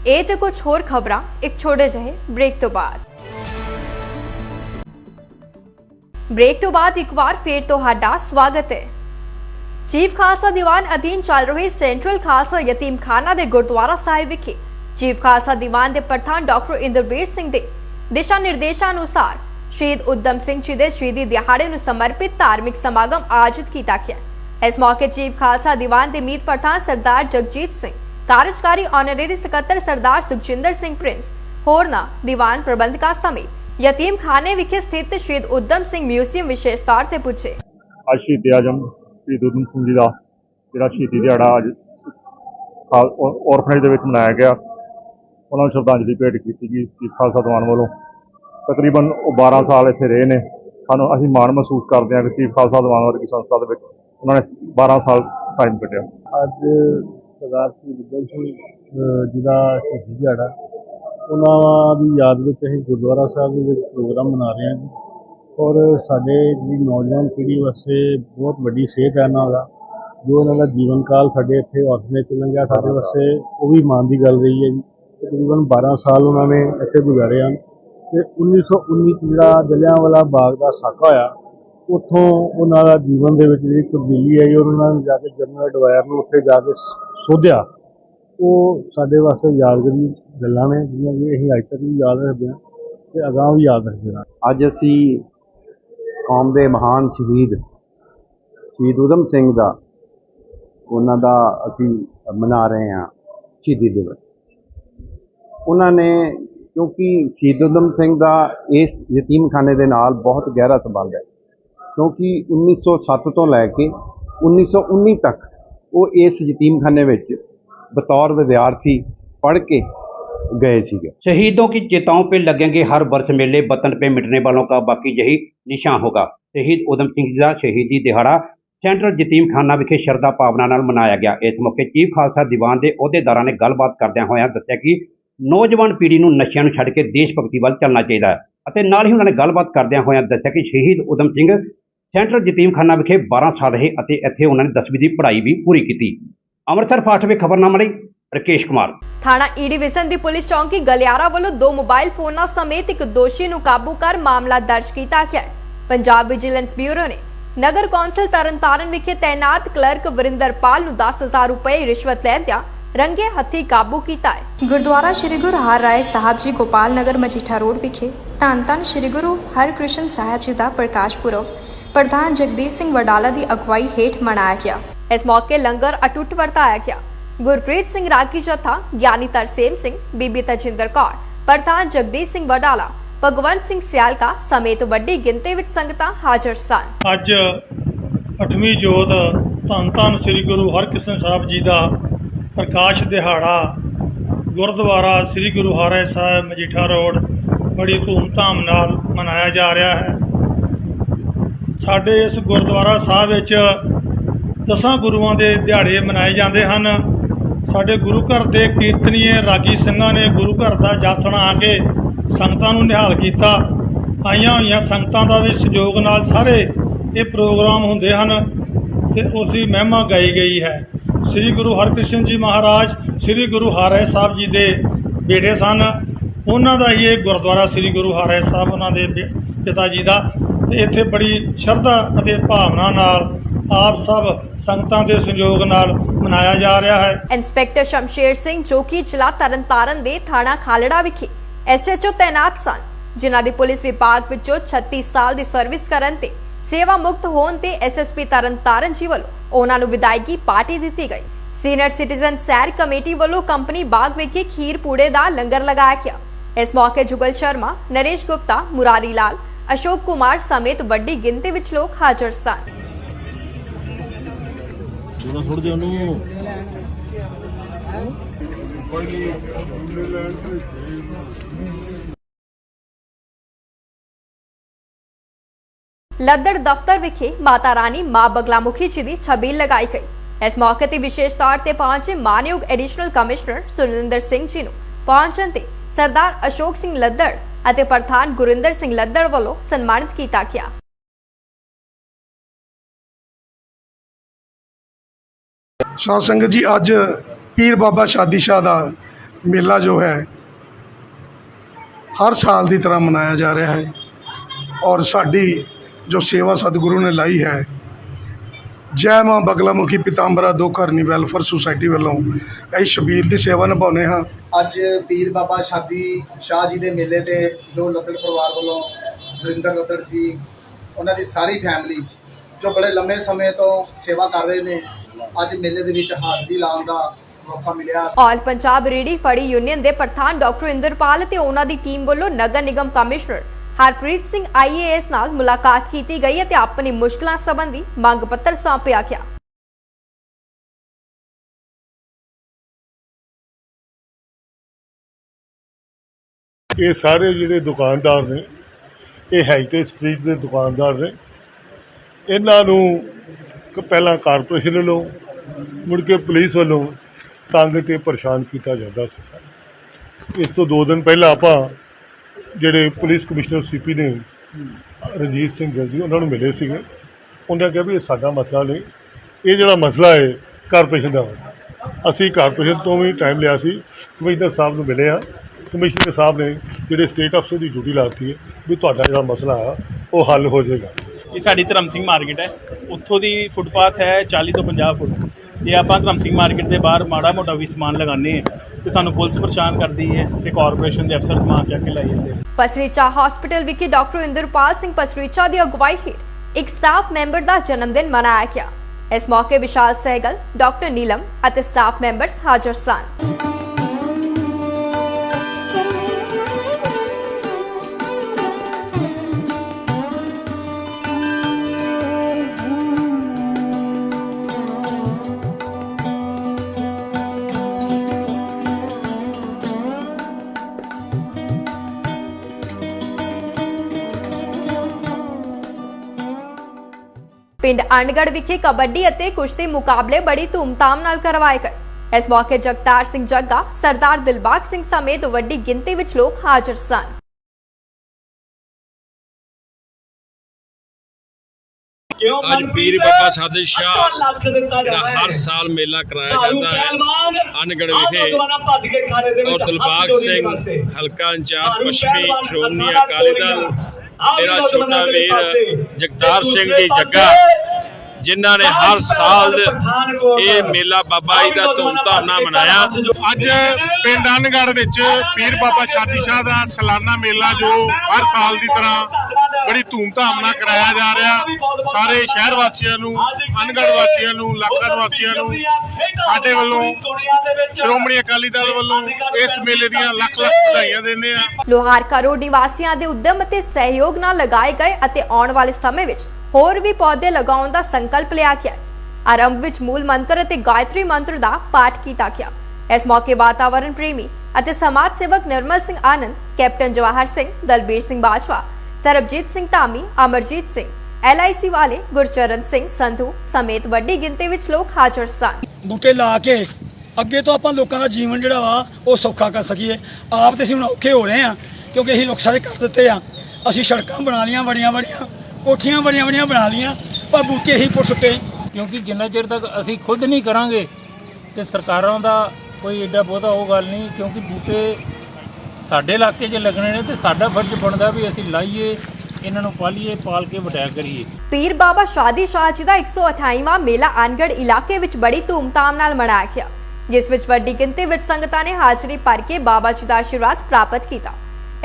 ਇਹ ਤੇ ਕੁਝ ਹੋਰ ਖਬਰਾਂ, ਇੱਕ ਛੋਟੇ ਜਿਹੇ ਬ੍ਰੇਕ ਤੋਂ ਬਾਅਦ। ਬ੍ਰੇਕ ਤੋਂ ਬਾਅਦ ਇੱਕ ਵਾਰ ਫੇਰ ਤੁਹਾਡਾ ਸਵਾਗਤ ਹੈ। ਚੀਫ ਖਾਲਸਾ ਦੀਵਾਨ ਅਧੀਨ ਚੱਲ ਰਹੇ ਸੈਂਟਰਲ ਖਾਲਸਾ ਯਤੀਮਖਾਨਾ ਦੇ ਗੁਰਦੁਆਰਾ ਸਾਹਿਬ ਵਿਖੇ ਚੀਫ ਖਾਲਸਾ ਦੀਵਾਨ ਦੇ ਪ੍ਰਧਾਨ ਡਾਕਟਰ ਇੰਦਰਬੀਰ ਸਿੰਘ ਦੇ ਦਿਸ਼ਾ ਨਿਰਦੇਸ਼ਾਂ ਅਨੁਸਾਰ ਸ਼ਹੀਦ ਉਦਮ ਸਿੰਘ ਜੀ ਦੇ ਸ਼ਹੀਦੀ ਦਿਹਾੜੇ ਨੂੰ ਸਮਰਪਿਤ ਧਾਰਮਿਕ ਸਮਾਗਮ ਆਯੋਜਿਤ ਕੀਤਾ ਗਿਆ। ਇਸ ਮੌਕੇ ਚੀਫ ਖਾਲਸਾ ਦੀਵਾਨ ਦੇ ਮੀਤ ਪ੍ਰਧਾਨ ਸਰਦਾਰ ਜਗਜੀਤ ਸਿੰਘ ਕਾਰਜਕਾਰੀ ਆਨਰੇਰੀ ਸਕੱਤਰ ਸਰਦਾਰ ਸੁਖਜਿੰਦਰ ਸਿੰਘ ਪ੍ਰਿੰਸ ਹੋਰਨਾਂ ਦੀਵਾਨ ਪ੍ਰਬੰਧਕਾਂ ਸਮੇਤ ਯਤੀਮਖਾਨੇ ਵਿਖੇ ਸਥਿਤ ਸ਼ਹੀਦ ਉਦਮ ਸਿੰਘ ਮਿਊਜ਼ੀਅਮ ਵਿਸ਼ੇਸ਼ ਤੌਰ ਤੇ ਪੁੱਜੇ। ਅੱਜ ਸ਼ਹੀਦ ਆਜਮ ਸ਼ਹੀਦ ਉਦਮ ਸਿੰਘ ਜੀ ਦਾ ਜਿਹੜਾ ਸ਼ਹੀਦੀ ਦਿਹਾੜਾ ਅੱਜ ਔਰਫਨੇਜ ਦੇ ਵਿੱਚ ਮਨਾਇਆ ਗਿਆ। ਉਹਨਾਂ ਨੂੰ ਸ਼ਰਧਾਂਜਲੀ ਭੇਟ ਕੀਤੀ ਗਈ ਚੀਫ ਖਾਲਸਾ ਦੀਵਾਨ ਵੱਲੋਂ। ਤਕਰੀਬਨ ਉਹ 12 ਸਾਲ ਇੱਥੇ ਰਹੇ ਨੇ। ਸਾਨੂੰ ਅਸੀਂ ਮਾਣ ਮਹਿਸੂਸ ਕਰਦੇ ਹਾਂ ਕਿ ਚੀਫ ਖਾਲਸਾ ਦੀਵਾਨ ਵਰਗੀ ਸੰਸਥਾ ਦੇ ਵਿੱਚ ਉਹਨਾਂ ਨੇ 12 ਸਾਲ ਟਾਈਮ ਕੱਢਿਆ। ਅੱਜ ਸਰਦਾਰ ਸ਼੍ਰੀ ਉਦਮ ਸਿੰਘ ਜਿਹਦਾ ਜੀ ਦਾ ਸ਼ਹੀਦੀ ਦਿਹਾੜਾ। ਉਹਨਾਂ ਦੀ ਯਾਦ ਵਿੱਚ ਅਸੀਂ ਗੁਰਦੁਆਰਾ ਸਾਹਿਬ ਦੇ ਵਿੱਚ ਪ੍ਰੋਗਰਾਮ ਮਨਾ ਰਹੇ ਹਾਂ ਜੀ। ਔਰ ਸਾਡੇ ਜਿਹੜੀ ਨੌਜਵਾਨ ਪੀੜ੍ਹੀ ਵਾਸਤੇ ਬਹੁਤ ਵੱਡੀ ਸੇਧ ਹੈ ਇਹਨਾਂ ਦਾ। ਜੋ ਇਹਨਾਂ ਦਾ ਜੀਵਨ ਕਾਲ ਸਾਡੇ ਇੱਥੇ ਔਰਫਨੇਜ ਚੱਲਣ ਲੰਘਿਆ, ਸਾਡੇ ਵਾਸਤੇ ਉਹ ਵੀ ਮਾਣ ਦੀ ਗੱਲ ਰਹੀ ਹੈ ਜੀ। ਤਕਰੀਬਨ 12 ਸਾਲ ਉਹਨਾਂ ਨੇ ਇੱਥੇ ਗੁਜ਼ਾਰੇ ਹਨ। ਤੇ 1919 ਚ ਜਿਹੜਾ ਜਲਿਆਂਵਾਲਾ ਬਾਗ ਦਾ ਸਾਕਾ ਹੋਇਆ, ਉੱਥੋਂ ਉਹਨਾਂ ਦਾ ਜੀਵਨ ਦੇ ਵਿੱਚ ਜਿਹੜੀ ਤਬਦੀਲੀ ਆਈ ਔਰ ਉਹਨਾਂ ਨੇ ਜਾ ਕੇ ਜਨਰਲ ਐਡਵਾਇਰ ਨੂੰ ਉੱਥੇ ਜਾ ਕੇ ਸੋਧਿਆ। ਉਹ ਸਾਡੇ ਵਾਸਤੇ ਯਾਦਗਾਰੀ ਗੱਲਾਂ ਨੇ ਜਿਹੜੀਆਂ ਕਿ ਅਸੀਂ ਅੱਜ ਤੱਕ ਵੀ ਯਾਦ ਰੱਖਦੇ ਹਾਂ ਤੇ ਅਗਾਂਹ ਵੀ ਯਾਦ ਰੱਖਦੇ ਹਾਂ ਅੱਜ ਅਸੀਂ ਕੌਮ ਦੇ ਮਹਾਨ ਸ਼ਹੀਦ ਸ਼ਹੀਦ ਉਦਮ ਸਿੰਘ ਦਾ ਉਹਨਾਂ ਦਾ ਅਸੀਂ ਮਨਾ ਰਹੇ ਹਾਂ ਸ਼ਹੀਦੀ ਦਿਵਸ। ਉਹਨਾਂ ਨੇ ਕਿਉਂਕਿ ਸ਼ਹੀਦ ਉਦਮ ਸਿੰਘ ਦਾ ਇਸ ਯਤੀਮਖਾਨੇ ਦੇ ਨਾਲ ਬਹੁਤ ਗਹਿਰਾ ਸੰਬੰਧ ਹੈ। ਕਿਉਂਕਿ 1907 ਤੋਂ ਲੈ ਕੇ 1919 ਤੱਕ ਉਹ ਇਸ ਯਤੀਮਖਾਨੇ ਵਿੱਚ ਬਤੌਰ ਵਿਦਿਆਰਥੀ ਪੜ੍ਹ ਕੇ गए सीगे शहीदों की चिताओं पे लगेंगे हर वर्ष मेले वतन पे मिटने वालों का बाकी यही निशान होगा शहीद उधम सिंह ਦਾ ਸ਼ਹੀਦੀ ਦਿਹਾੜਾ ਸੈਂਟਰਲ ਯਤੀਮਖਾਨਾ ਵਿਖੇ ਸ਼ਰਧਾ ਭਾਵਨਾ ਨਾਲ ਮਨਾਇਆ ਗਿਆ ਇਸ ਮੌਕੇ ਚੀਫ ਖਾਲਸਾ ਦੀਵਾਨ ਦੇ ਅਹੁਦੇਦਾਰਾਂ ਨੇ ਗੱਲਬਾਤ ਕਰਦਿਆਂ ਹੋਇਆਂ ਦੱਸਿਆ ਕਿ ਨੌਜਵਾਨ ਪੀੜ੍ਹੀ ਨੂੰ ਨਸ਼ਿਆਂ ਨੂੰ ਛੱਡ ਕੇ ਦੇਸ਼ ਭਗਤੀ ਵੱਲ ਚੱਲਣਾ ਚਾਹੀਦਾ ਹੈ ਅਤੇ ਨਾਲ ਹੀ ਉਹਨਾਂ ਨੇ ਗੱਲਬਾਤ ਕਰਦਿਆਂ ਹੋਇਆਂ ਦੱਸਿਆ ਕਿ ਸ਼ਹੀਦ ਉਧਮ ਸਿੰਘ ਸੈਂਟਰਲ ਯਤੀਮਖਾਨਾ ਵਿਖੇ 12 ਸਾਲ ਰਹੇ ਅਤੇ ਇੱਥੇ ਉਹਨਾਂ ਨੇ 10ਵੀਂ ਦੀ ਪੜ੍ਹਾਈ ਵੀ ਪੂਰੀ ਕੀਤੀ। ਅੰਮ੍ਰਿਤਸਰ ਫਾਸਟ ਵੇ ਖਬਰਨਾਮਾ ਲਈ ਰਕੇਸ਼ ਕੁਮਾਰ। ਥਾਣਾ ਈ ਡਿਵੀਜ਼ਨ ਦੀ ਪੁਲਿਸ ਚੌਂਕੀ ਗਲਿਆਰਾ ਵੱਲੋਂ ਦੋ ਮੋਬਾਈਲ ਫੋਨਾਂ ਸਮੇਤ ਇੱਕ ਦੋਸ਼ੀ ਨੂੰ ਕਾਬੂ ਕਰ ਮਾਮਲਾ ਦਰਜ ਕੀਤਾ ਗਿਆ। ਪੰਜਾਬ ਵਿਜੀਲੈਂਸ ਬਿਊਰੋ ਨੇ ਨਗਰ ਕੌਂਸਲ ਤਰਨਤਾਰਨ ਵਿਖੇ ਤਾਇਨਾਤ ਕਲਰਕ ਵਰਿੰਦਰਪਾਲ ਨੂੰ 10000 ਰੁਪਏ ਰਿਸ਼ਵਤ ਲੈਂਦਿਆਂ ਰੰਗੇ ਹੱਥੀ ਕਾਬੂ ਕੀਤਾ ਹੈ। ਗੁਰਦੁਆਰਾ ਸ੍ਰੀ ਗੁਰੂ ਹਰ ਰਾਏ ਸਾਹਿਬ ਜੀ ਗੋਪਾਲ ਨਗਰ ਮਜੀਠਾ ਰੋਡ ਵਿਖੇ ਧੰਨ ਧੰਨ ਸ੍ਰੀ ਗੁਰੂ ਹਰਕ੍ਰਿਸ਼ਨ ਸਾਹਿਬ ਜੀ ਦਾ ਪ੍ਰਕਾਸ਼ ਪੁਰਬ ਪ੍ਰਧਾਨ ਜਗਦੀਸ਼ ਸਿੰਘ ਵਡਾਲਾ ਦੀ ਅਗਵਾਈ ਹੇਠ ਮਨਾਇਆ ਗਿਆ। ਇਸ ਮੌਕੇ ਲੰਗਰ ਅਟੁੱਟ ਵਰਤਾਇਆ ਗਿਆ। ਗੁਰਪ੍ਰੀਤ ਸਿੰਘ ਰਾਗੀ ਜਥਾ, ਗਿਆਨੀ ਤਰਸੇਮ ਸਿੰਘ, ਬੀਬੀ ਤਜਿੰਦਰ ਕੌਰ, ਪ੍ਰਧਾਨ ਜਗਦੀਸ਼ ਸਿੰਘ ਵਡਾਲਾ, ਭਗਵੰਤ ਸਿੰਘ ਸਿਆਲਕਾ ਸਮੇਤ ਵੱਡੀ ਗਿਣਤੀ ਵਿੱਚ ਸੰਗਤਾਂ ਹਾਜ਼ਰ ਸਨ। ਅੱਜ 8ਵੀਂ ਜੋਤ ਧੰਨ ਧੰਨ ਸ੍ਰੀ ਗੁਰੂ ਹਰਕ੍ਰਿਸ਼ਨ ਸਾਹਿਬ ਜੀ ਦਾ ਪ੍ਰਕਾਸ਼ ਦਿਹਾੜਾ ਗੁਰਦੁਆਰਾ ਸ੍ਰੀ ਗੁਰੂ ਹਰਿ ਸਾਹਿਬ ਮਜੀਠਾ ਰੋਡ ਬੜੀ ਧੂਮਧਾਮ ਨਾਲ ਮਨਾਇਆ ਜਾ ਰਿਹਾ ਹੈ। ਸਾਡੇ ਇਸ ਗੁਰਦੁਆਰਾ ਸਾਹਿਬ ਵਿੱਚ ਦਸਾਂ ਗੁਰੂਆਂ ਦੇ ਦਿਹਾੜੇ ਮਨਾਏ ਜਾਂਦੇ ਹਨ। ਸਾਡੇ ਗੁਰੂ ਘਰ ਦੇ ਕੀਰਤਨੀਏ ਰਾਗੀ ਸਿੰਘਾਂ ਨੇ ਗੁਰੂ ਘਰ ਦਾ ਜਾਸਣ ਆ ਕੇ ਸੰਗਤਾਂ ਨੂੰ ਨਿਹਾਲ ਕੀਤਾ। ਆਈਆਂ ਹੋਈਆਂ ਸੰਗਤਾਂ ਦਾ ਵੀ ਸਹਿਯੋਗ ਨਾਲ ਸਾਰੇ ਇਹ ਪ੍ਰੋਗਰਾਮ ਹੁੰਦੇ ਹਨ ਤੇ ਉਸ ਦੀ ਮਹਿਮਾ ਗਾਈ ਗਈ ਹੈ। ਸ੍ਰੀ ਗੁਰੂ ਹਰਕ੍ਰਿਸ਼ਨ ਜੀ ਮਹਾਰਾਜ, ਸ੍ਰੀ ਗੁਰੂ ਹਰਿ ਸਾਹਿਬ ਜੀ ਦੇ ਬੇਟੇ ਸਨ। ਉਹਨਾਂ ਦਾ ਹੀ ਇਹ ਗੁਰਦੁਆਰਾ ਸ੍ਰੀ ਗੁਰੂ ਹਰਿ ਸਾਹਿਬ ਉਹਨਾਂ ਦੇ ਪਿਤਾ ਜੀ ਦਾ ਤੇ ਇੱਥੇ ਬੜੀ ਸ਼ਰਧਾ ਅਤੇ ਭਾਵਨਾ ਨਾਲ ਆਪ ਸਭ ਸੰਗਤਾਂ ਦੇ ਸਹਿਯੋਗ ਨਾਲ ਮਨਾਇਆ ਜਾ ਰਿਹਾ ਹੈ। ਇੰਸਪੈਕਟਰ ਸ਼ਮਸ਼ੇਰ ਸਿੰਘ ਜੋ ਕਿ ਜ਼ਿਲ੍ਹਾ ਤਰਨਤਾਰਨ ਦੇ ਥਾਣਾ ਖਾਲੜਾ ਵਿਖੇ ਐਸਐਚਓ ਤਾਇਨਾਤ ਸਨ, ਜਿਨ੍ਹਾਂ ਦੀ ਪੁਲਿਸ ਵਿਭਾਗ ਵਿੱਚੋਂ 36 ਸਾਲ ਦੀ ਸਰਵਿਸ ਕਰਨ ਤੇ ਸੇਵਾ ਮੁਕਤ ਹੋਣ ਤੇ ਐਸਐਸਪੀ ਤਰਨਤਾਰਨ ਜੀ ਵੱਲੋਂ ਉਹਨਾਂ ਨੂੰ ਵਿਦਾਇਗੀ ਪਾਰਟੀ ਦਿੱਤੀ ਗਈ। ਸੀਨੀਅਰ ਸਿਟੀਜ਼ਨ ਸੈਰ ਕਮੇਟੀ ਵੱਲੋਂ ਕੰਪਨੀ ਬਾਗ ਵਿਖੇ ਖੀਰ ਪੂੜੇ ਦਾ ਲੰਗਰ ਲਗਾਇਆ ਗਿਆ। ਇਸ ਮੌਕੇ ਜੁਗਲ ਸ਼ਰਮਾ, ਨਰੇਸ਼ ਗੁਪਤਾ, ਮੁਰਾਰੀ ਲਾਲ ਅਸ਼ੋਕ ਕੁਮਾਰ ਸਮੇਤ ਵੱਡੀ ਗਿਣਤੀ ਵਿੱਚ ਲੋਕ ਹਾਜ਼ਰ ਸਨ। ਉਹਨੂੰ ਲੱਦੜ ਦਫ਼ਤਰ ਵਿਖੇ ਮਾਤਾ ਰਾਣੀ ਮਾਂ ਬਗਲਾਮੁਖੀ ਜੀ ਦੀ ਛਬੀਲ ਲਗਾਈ ਗਈ। ਇਸ ਮੌਕੇ ਤੇ ਵਿਸ਼ੇਸ਼ ਤੌਰ ਤੇ ਪਹੁੰਚੇ ਮਾਨਯੋਗ ਐਡੀਸ਼ਨਲ ਕਮਿਸ਼ਨਰ ਸੁਰਿੰਦਰ ਸਿੰਘ ਜੀ ਨੂੰ ਪਹੁੰਚਣ ਤੇ ਸਰਦਾਰ ਅਸ਼ੋਕ ਸਿੰਘ ਲੱਦੜ ਅਤੇ ਪ੍ਰਧਾਨ ਗੁਰਿੰਦਰ ਸਿੰਘ ਲੱਦੜ ਵੱਲੋਂ ਸਨਮਾਨਿਤ ਕੀਤਾ ਗਿਆ। ਸਾਧ ਸੰਗਤ ਜੀ, ਅੱਜ ਪੀਰ ਬਾਬਾ ਸ਼ਾਦੀ ਸ਼ਾਹ ਦਾ ਮੇਲਾ ਜੋ ਹੈ, ਹਰ ਸਾਲ ਦੀ ਤਰ੍ਹਾਂ ਮਨਾਇਆ ਜਾ ਰਿਹਾ ਹੈ। ਔਰ ਸਾਡੀ ਜੋ ਸੇਵਾ ਸਤਿਗੁਰੂ ਨੇ ਲਾਈ ਹੈ ਜੈ ਮਾਂ ਬਗਲਾਮੁਖੀ ਪਿਤਾੰਬਰਾ ਦੋ ਘਰਨੀ ਵੈਲਫੇਅਰ ਸੁਸਾਇਟੀ ਵੱਲੋਂ ਇਹ ਸ਼ਬੀਲ ਦੀ ਸੇਵਾ ਨਿਭਾਉਂਦੇ ਹਾਂ। ਅੱਜ ਪੀਰ ਬਾਬਾ ਸ਼ਾਦੀ ਸ਼ਾਹ ਜੀ ਦੇ ਮੇਲੇ ਤੇ ਜੋ ਲੱਦੜ ਪਰਿਵਾਰ ਵੱਲੋਂ ਵਰਿੰਦਰ ਲੱਦੜ ਜੀ ਉਹਨਾਂ ਦੀ ਸਾਰੀ ਫੈਮਿਲੀ ਜੋ ਬੜੇ ਲੰਮੇ ਸਮੇਂ ਤੋਂ ਸੇਵਾ ਕਰ ਰਹੇ ਨੇ ਅੱਜ ਮੇਲੇ ਦੇ ਵਿੱਚ ਹਾਜ਼ਰੀ ਲਾਉਣ ਦਾ ਮੌਕਾ ਮਿਲਿਆ। ਆਲ ਪੰਜਾਬ ਰੇੜੀ ਫੜੀ ਯੂਨੀਅਨ ਦੇ ਪ੍ਰਧਾਨ ਡਾਕਟਰ ਇੰਦਰਪਾਲ ਤੇ ਉਹਨਾਂ ਦੀ ਟੀਮ ਵੱਲੋਂ ਨਗਰ ਨਿਗਮ ਕਮਿਸ਼ਨਰ ਹਰਪ੍ਰੀਤ ਸਿੰਘ ਆਈਏਐਸ ਨਾਲ ਮੁਲਾਕਾਤ ਕੀਤੀ ਗਈ ਅਤੇ ਆਪਣੀ ਮੁਸ਼ਕਲਾਂ ਸੰਬੰਧੀ ਮੰਗ ਪੱਤਰ ਸੌਂਪਿਆ ਗਿਆ। ਇਹ ਸਾਰੇ ਜਿਹੜੇ ਦੁਕਾਨਦਾਰ ਨੇ, ਇਹ ਹੈਰੀਟੇਜ ਸਟਰੀਟ ਦੇ ਦੁਕਾਨਦਾਰ ਨੇ, ਇਹਨਾਂ ਨੂੰ ਪਹਿਲਾਂ ਕਾਰਪੋਰੇਸ਼ਨ ਵੱਲੋਂ, ਮੁੜ ਕੇ ਪੁਲਿਸ ਵੱਲੋਂ ਤੰਗ ਤੇ ਪਰੇਸ਼ਾਨ ਕੀਤਾ ਜਾਂਦਾ ਸੀ। ਇਸ ਤੋਂ ਦੋ ਦਿਨ ਪਹਿਲਾਂ ਆਪਾਂ ਜਿਹੜੇ ਪੁਲਿਸ ਕਮਿਸ਼ਨਰ ਸੀਪੀ ਨੇ ਰਣਜੀਤ ਸਿੰਘ ਗਿੱਲ ਜੀ, ਉਹਨਾਂ ਨੂੰ ਮਿਲੇ ਸੀਗੇ। ਉਹਨਾਂ ਕਿਹਾ ਵੀ ਇਹ ਸਾਡਾ ਮਸਲਾ ਨਹੀਂ, ਇਹ ਜਿਹੜਾ ਮਸਲਾ ਹੈ, ਕਾਰਪੋਰੇਸ਼ਨ ਦਾ। ਅਸੀਂ ਕਾਰਪੋਰੇਸ਼ਨ ਤੋਂ ਵੀ ਟਾਈਮ ਲਿਆ ਸੀ, ਕਮਿਸ਼ਨਰ ਸਾਹਿਬ ਨੂੰ ਮਿਲੇ ਆ ਕਮਿਸ਼ਨਰ ਸਾਹਿਬ ਨੇ ਜਿਹੜੇ ਸਟੇਟ ਅਫਸਰ ਦੀ ਡਿਊਟੀ ਲਾਤੀ ਹੈ ਵੀ ਤੁਹਾਡਾ ਜਿਹੜਾ ਮਸਲਾ ਆ, ਉਹ ਹੱਲ ਹੋ ਜਾਏਗਾ। ਇਹ ਸਾਡੀ ਧਰਮ ਸਿੰਘ ਮਾਰਕੀਟ ਹੈ। ਉੱਥੋਂ ਦੀ ਫੁੱਟਪਾਥ ਹੈ 40 ਤੋਂ 50 ਫੁੱਟ। ਜੇ ਆਪਾਂ ਧਰਮ ਸਿੰਘ ਮਾਰਕੀਟ ਦੇ ਬਾਹਰ ਮਾੜਾ ਮੋਟਾ ਵੀ ਸਮਾਨ ਲਗਾਉਂਦੇ ਹਾਂ ਤੇ ਸਾਨੂੰ ਪੁਲਿਸ ਪਰੇਸ਼ਾਨ ਕਰਦੀ ਹੈ ਤੇ ਕਾਰਪੋਰੇਸ਼ਨ ਦੇ ਅਫਸਰ ਸਮਾਨ ਚੱਕ ਕੇ ਲੈ ਜਾਂਦੇ ਪਸਰੀਚਾ ਹਸਪੀਟਲ ਵਿਖੇ ਡਾਕਟਰ ਇੰਦਰਪਾਲ ਸਿੰਘ ਪਸਰੀਚਾ ਦੀ ਅਗਵਾਈ ਹੇਠ ਇੱਕ ਸਟਾਫ ਮੈਂਬਰ ਦਾ ਜਨਮ ਦਿਨ ਮਨਾਇਆ ਗਿਆ। ਇਸ ਮੌਕੇ ਵਿਸ਼ਾਲ ਸਹਿਗਲ, ਡਾਕਟਰ ਨੀਲਮ ਅਤੇ ਸਟਾਫ ਮੈਂਬਰਸ ਹਾਜ਼ਰ ਸਨ। ਪਿੰਡ ਅਣਗੜ ਵਿਖੇ ਕਬੱਡੀ ਅਤੇ ਕੁਸ਼ਤੀ ਮੁਕਾਬਲੇ ਬੜੀ ਧੂਮਧਾਮ ਨਾਲ ਕਰਵਾਏ ਗਏ। ਇਸ ਮੌਕੇ ਜਗਤਾਰ ਸਿੰਘ ਜੱਗਾ ਸਰਦਾਰ ਦਿਲਬਾਗ ਸਿੰਘ ਸਮੇਤ ਵੱਡੀ ਗਿਣਤੀ ਵਿੱਚ ਲੋਕ ਹਾਜ਼ਰ ਸਨ। ਅੱਜ ਪੀਰ ਬਾਬਾ ਸਾਦਿਕ ਸ਼ਾਹ ਜਿਹੜਾ ਹਰ ਸਾਲ ਮੇਲਾ ਕਰਾਇਆ ਜਾਂਦਾ ਹੈ। ਅਨਗੜ ਵਿਖੇ ਔਰ ਦਿਲਬਾਗ ਸਿੰਘ ਹਲਕਾ ਇੰਚਾਰਜ ਪੱਛਮੀ ਸ਼੍ਰੋਮਣੀ ਅਕਾਲੀ ਦਲ ਮੇਰਾ ਛੋਟਾ ਵੀਰ ਜਗਤਾਰ ਸਿੰਘ ਜੀ ਜੱਗਾ ਜਿਨ੍ਹਾਂ ਨੇ ਹਰ ਸਾਲ ਇਹ ਮੇਲਾ ਬਾਬਾ ਜੀ ਦਾ ਧੂਮਧਾਮ ਨਾਲ ਮਨਾਇਆ। ਅੱਜ ਪਿੰਡ ਅਨਗੜ ਵਿੱਚ ਪੀਰ ਬਾਬਾ ਸ਼ਾਦੀ ਸ਼ਾਹ ਦਾ ਸਾਲਾਨਾ ਮੇਲਾ ਜੋ ਹਰ ਸਾਲ ਦੀ ਤਰ੍ਹਾਂ ਬੜੀ ਧੂਮਧਾਮ ਨਾਲ ਕਰਾਇਆ ਜਾ ਰਿਹਾ। ਸਾਰੇ ਸ਼ਹਿਰ ਵਾਸੀਆਂ ਨੂੰ ਅਨਗੜ ਵਾਸੀਆਂ ਨੂੰ ਇਲਾਕਾ ਵਾਸੀਆਂ ਨੂੰ ਸਾਡੇ ਵੱਲੋਂ ਸ਼੍ਰੋਮਣੀ ਅਕਾਲੀ ਦਲ ਵੱਲੋਂ ਇਸ ਮੇਲੇ ਦੀਆਂ ਲੱਖ ਲੱਖ ਵਧਾਈਆਂ ਦਿੰਦੇ ਆ ਲੋਹਾਰਕਾ ਰੋਡ ਨਿਵਾਸੀਆਂ ਦੇ ਉਦਮ ਅਤੇ ਸਹਿਯੋਗ ਨਾਲ ਲਗਾਏ ਗਏ ਅਤੇ ਆਉਣ ਵਾਲੇ ਸਮੇਂ ਵਿੱਚ ਹੋਰ ਵੀ ਪੌਦੇ ਲਗਾਉਣ ਦਾ ਸੰਕਲਪ ਲਿਆ ਗਿਆ। ਆਰੰਭ ਵਿੱਚ ਮੂਲ ਮੰਤਰ ਅਤੇ ਗਾਇਤਰੀ ਮੰਤਰ ਦਾ ਪਾਠ ਕੀਤਾ ਗਿਆ। ਇਸ ਮੌਕੇ ਵਾਤਾਵਰਣ ਪ੍ਰੇਮੀ ਅਤੇ ਸਮਾਜ ਸੇਵਕ ਨਿਰਮਲ ਸਿੰਘ ਆਨੰਦ, ਕੈਪਟਨ ਜਵਾਹਰ ਸਿੰਘ, ਦਲਬੀਰ ਸਿੰਘ ਬਾਜਵਾ, ਸਰਬਜੀਤ ਸਿੰਘ ਧਾਮੀ, ਅਮਰਜੀਤ ਸਿੰਘ ਐਲਆਈਸੀ ਵਾਲੇ ਗੁਰਚਰਨ ਸਿੰਘ ਸੰਧੂ ਸਮੇਤ ਵੱਡੀ ਗਿਣਤੀ ਵਿੱਚ ਲੋਕ ਹਾਜ਼ਰ ਸਨ। ਬੂਟੇ ਲਾ ਕੇ ਅੱਗੇ ਤੋਂ ਆਪਾਂ ਲੋਕਾਂ ਦਾ ਜੀਵਨ ਜਿਹੜਾ ਵਾ, ਉਹ ਸੌਖਾ ਕਰ ਸਕੀਏ। ਆਪ ਤੇ ਅਸੀਂ ਹੁਣ ਔਖੇ ਹੋ ਰਹੇ ਆ ਕਿਉਂਕਿ ਅਸੀਂ ਲੋਕ ਸਾਰੇ ਕਰ ਦਿੱਤੇ ਆ। ਅਸੀਂ ਸੜਕਾਂ ਬਣਾ ਲੀਆਂ ਬੜੀਆਂ ਬੜੀਆਂ ਕੋਠੀਆਂ ਬੜੀਆਂ ਬੜੀਆਂ ਬਣਾ ਲੀਆਂ ਪਰ ਬੂਟੇ ਹੀ ਪੁੱਟ ਸੁੱਟੇ। ਕਿਉਂਕਿ ਜਿੰਨਾ ਚਿਰ ਤੱਕ ਅਸੀਂ ਖੁਦ ਨਹੀਂ ਕਰਾਂਗੇ ਤੇ ਸਰਕਾਰਾਂ ਦਾ ਕੋਈ ਏਡਾ ਬਹੁਤਾ ਉਹ ਗੱਲ ਨਹੀਂ ਕਿਉਂਕਿ ਬੂਟੇ ਸਾਡੇ ਇਲਾਕੇ 'ਚ ਲੱਗਣੇ ਨੇ ਤੇ ਸਾਡਾ ਫਰਜ਼ ਬਣਦਾ ਵੀ ਅਸੀਂ ਲਾਈਏ ਇਹਨਾਂ ਨੂੰ ਪਾਲੀਏ ਪਾਲ ਕੇ ਵਡਿਆ ਕਰੀਏ। ਪੀਰ ਬਾਬਾ ਸ਼ਾਦੀ ਸ਼ਾਹ ਜੀ ਦਾ 128ਵਾਂ ਮੇਲਾ ਅਨਗੜ ਇਲਾਕੇ ਵਿੱਚ ਬੜੀ ਧੂਮਧਾਮ ਨਾਲ ਮਨਾਇਆ ਗਿਆ ਜਿਸ ਵਿੱਚ ਵੱਡੀ ਗਿਣਤੀ ਵਿੱਚ ਸੰਗਤਾਂ ਨੇ ਹਾਜ਼ਰੀ ਭਰ ਕੇ ਬਾਬਾ ਜੀ ਦਾ ਆਸ਼ੀਰਵਾਦ ਪ੍ਰਾਪਤ ਕੀਤਾ।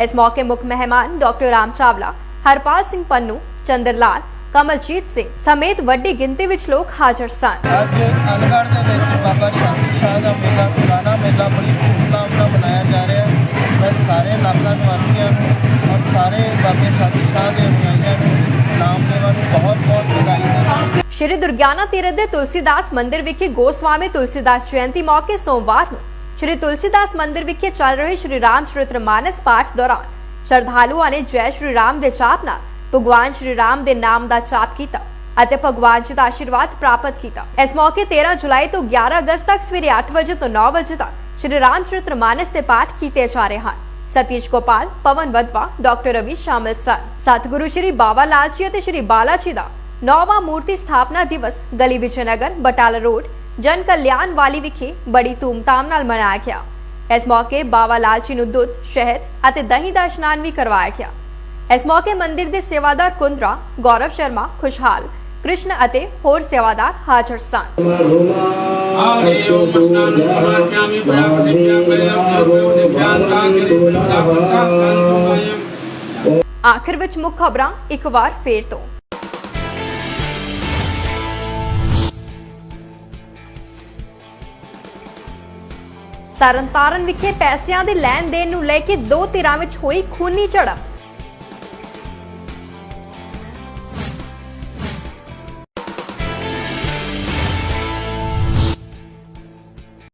ਇਸ ਮੌਕੇ ਮੁੱਖ ਮਹਿਮਾਨ ਡਾਕਟਰ ਰਾਮ ਚਾਵਲਾ ਹਰਪਾਲ ਸਿੰਘ ਪੰਨੂ ਚੰਦਰ ਲਾਲ ਕਮਲਜੀਤ ਸਿੰਘ ਸਮੇਤ ਵੱਡੀ ਗਿਣਤੀ ਵਿੱਚ ਲੋਕ ਹਾਜ਼ਰ ਸਨ। ਅੱਜ ਅਨਗੜ੍ਹ ਦੇ ਵਿੱਚ ਬਾਬਾ ਸ਼ਾਦੀ ਸ਼ਾਹ ਦਾ ਮੇਲਾ ਪੁਰਾਣਾ ਮੇਲਾ ਬੜੀ ਧੂਮਧਾਮ ਨਾਲ ਮਨਾਇਆ ਜਾ ਰਿਹਾ ਹੈ। ਮੈਂ ਸਾਰੇ ਇਲਾਕਾ ਨਿਵਾਸੀਆਂ ਨੂੰ ਔਰ ਸਾਰੇ ਬਾਬੇ ਸ਼ਾਦੀ ਸ਼ਾਹ ਦੇ ਅਨੁਯਾਈਆਂ ਨੂੰ ਨਾਮਦੇਵਾਂ ਨੂੰ ਬਹੁਤ ਬਹੁਤ ਵਧਾਈ ਦਿੰਦਾ ਸ਼੍ਰੀ ਦੁਰਗਿਆਨਾ ਤੀਰਥ ਦੇ ਤੁਲਸੀਦਾਸ ਮੰਦਿਰ ਵਿਖੇ ਗੋਸਵਾਮੀ ਤੁਲਸੀਦਾਸ ਜਯੰਤੀ ਮੌਕੇ ਸੋਮਵਾਰ ਨੂੰ ਸ਼੍ਰੀ ਤੁਲਸੀਦਾਸ ਮੰਦਿਰ ਵਿਖੇ ਚੱਲ ਰਹੇ ਸ਼੍ਰੀ ਰਾਮ ਚਰਿਤ੍ਰਮਾਨਸ ਪਾਠ ਦੌਰਾਨ ਸ਼ਰਧਾਲੂਆਂ ਨੇ ਜੈ ਸ਼੍ਰੀ ਰਾਮ ਦੇ ਜਾਪ ਨਾਲ ਭਗਵਾਨ ਸ਼੍ਰੀ ਰਾਮ ਦੇ ਨਾਮ ਦਾ ਜਾਪ ਕੀਤਾ ਅਤੇ ਭਗਵਾਨ ਜੀ ਦਾ ਆਸ਼ੀਰਵਾਦ ਪ੍ਰਾਪਤ ਕੀਤਾ। ਇਸ ਮੌਕੇ 13 ਜੁਲਾਈ ਤੋਂ 11 ਅਗਸਤ ਤੱਕ ਸਵੇਰੇ 8 ਵਜੇ ਤੋਂ 9 ਵਜੇ ਤੱਕ ਸ਼੍ਰੀ ਰਾਮ ਚਰਿਤ੍ਰਮਾਨਸ ਦੇ ਪਾਠ ਕੀਤੇ ਜਾ ਰਹੇ ਹਨ। ਸਤੀਸ਼ ਗੋਪਾਲ, ਪਵਨ ਵਦਵਾ ਡਾਕਟਰ ਰਵੀ ਸ਼ਾਮਿਲ ਸਨ। ਸਤਿਗੁਰੂ ਸ਼੍ਰੀ ਬਾਬਾ ਲਾਲ ਜੀ ਅਤੇ ਸ਼੍ਰੀ ਬਾਲਾ ਜੀ ਦਾ ਨੌਵਾਂ ਮੂਰਤੀ ਸਥਾਪਨਾ ਦਿਵਸ ਗਲੀ ਵਿਜੇਨਗਰ, ਬਟਾਲਾ ਰੋਡ, ਜਨ ਕਲਿਆਣ ਵਾਲੀ ਵਿਖੇ ਬੜੀ ਧੂਮਧਾਮ ਨਾਲ ਮਨਾਇਆ ਗਿਆ। ਇਸ ਮੌਕੇ ਬਾਬਾ ਲਾਲ ਜੀ ਨੂੰ ਦੁੱਧ, ਸ਼ਹਿਦ ਅਤੇ ਦਹੀਂ ਦਾ ਇਸ਼ਨਾਨ ਵੀ ਕਰਵਾਇਆ ਗਿਆ। ਇਸ ਮੌਕੇ ਮੰਦਿਰ ਦੇ ਸੇਵਾਦਾਰ ਕੁੰਦਰਾ, ਗੌਰਵ ਸ਼ਰਮਾ, ਖੁਸ਼ਹਾਲ, ਕ੍ਰਿਸ਼ਨ ਅਤੇ ਹੋਰ ਸੇਵਾਦਾਰ ਹਾਜ਼ਰ ਸਨ। ਆਖਿਰ ਵਿੱਚ ਮੁੱਖ ਖਬਰਾਂ ਇੱਕ ਵਾਰ ਫੇਰ ਤੋਂ। ਤਰਨਤਾਰਨ ਵਿਖੇ ਪੈਸਿਆਂ ਦੇ ਲੈਣ ਦੇਣ ਨੂੰ ਲੈ ਕੇ ਦੋ ਧਿਰਾਂ ਵਿੱਚ ਹੋਈ ਖੂਨੀ ਝੜਪ।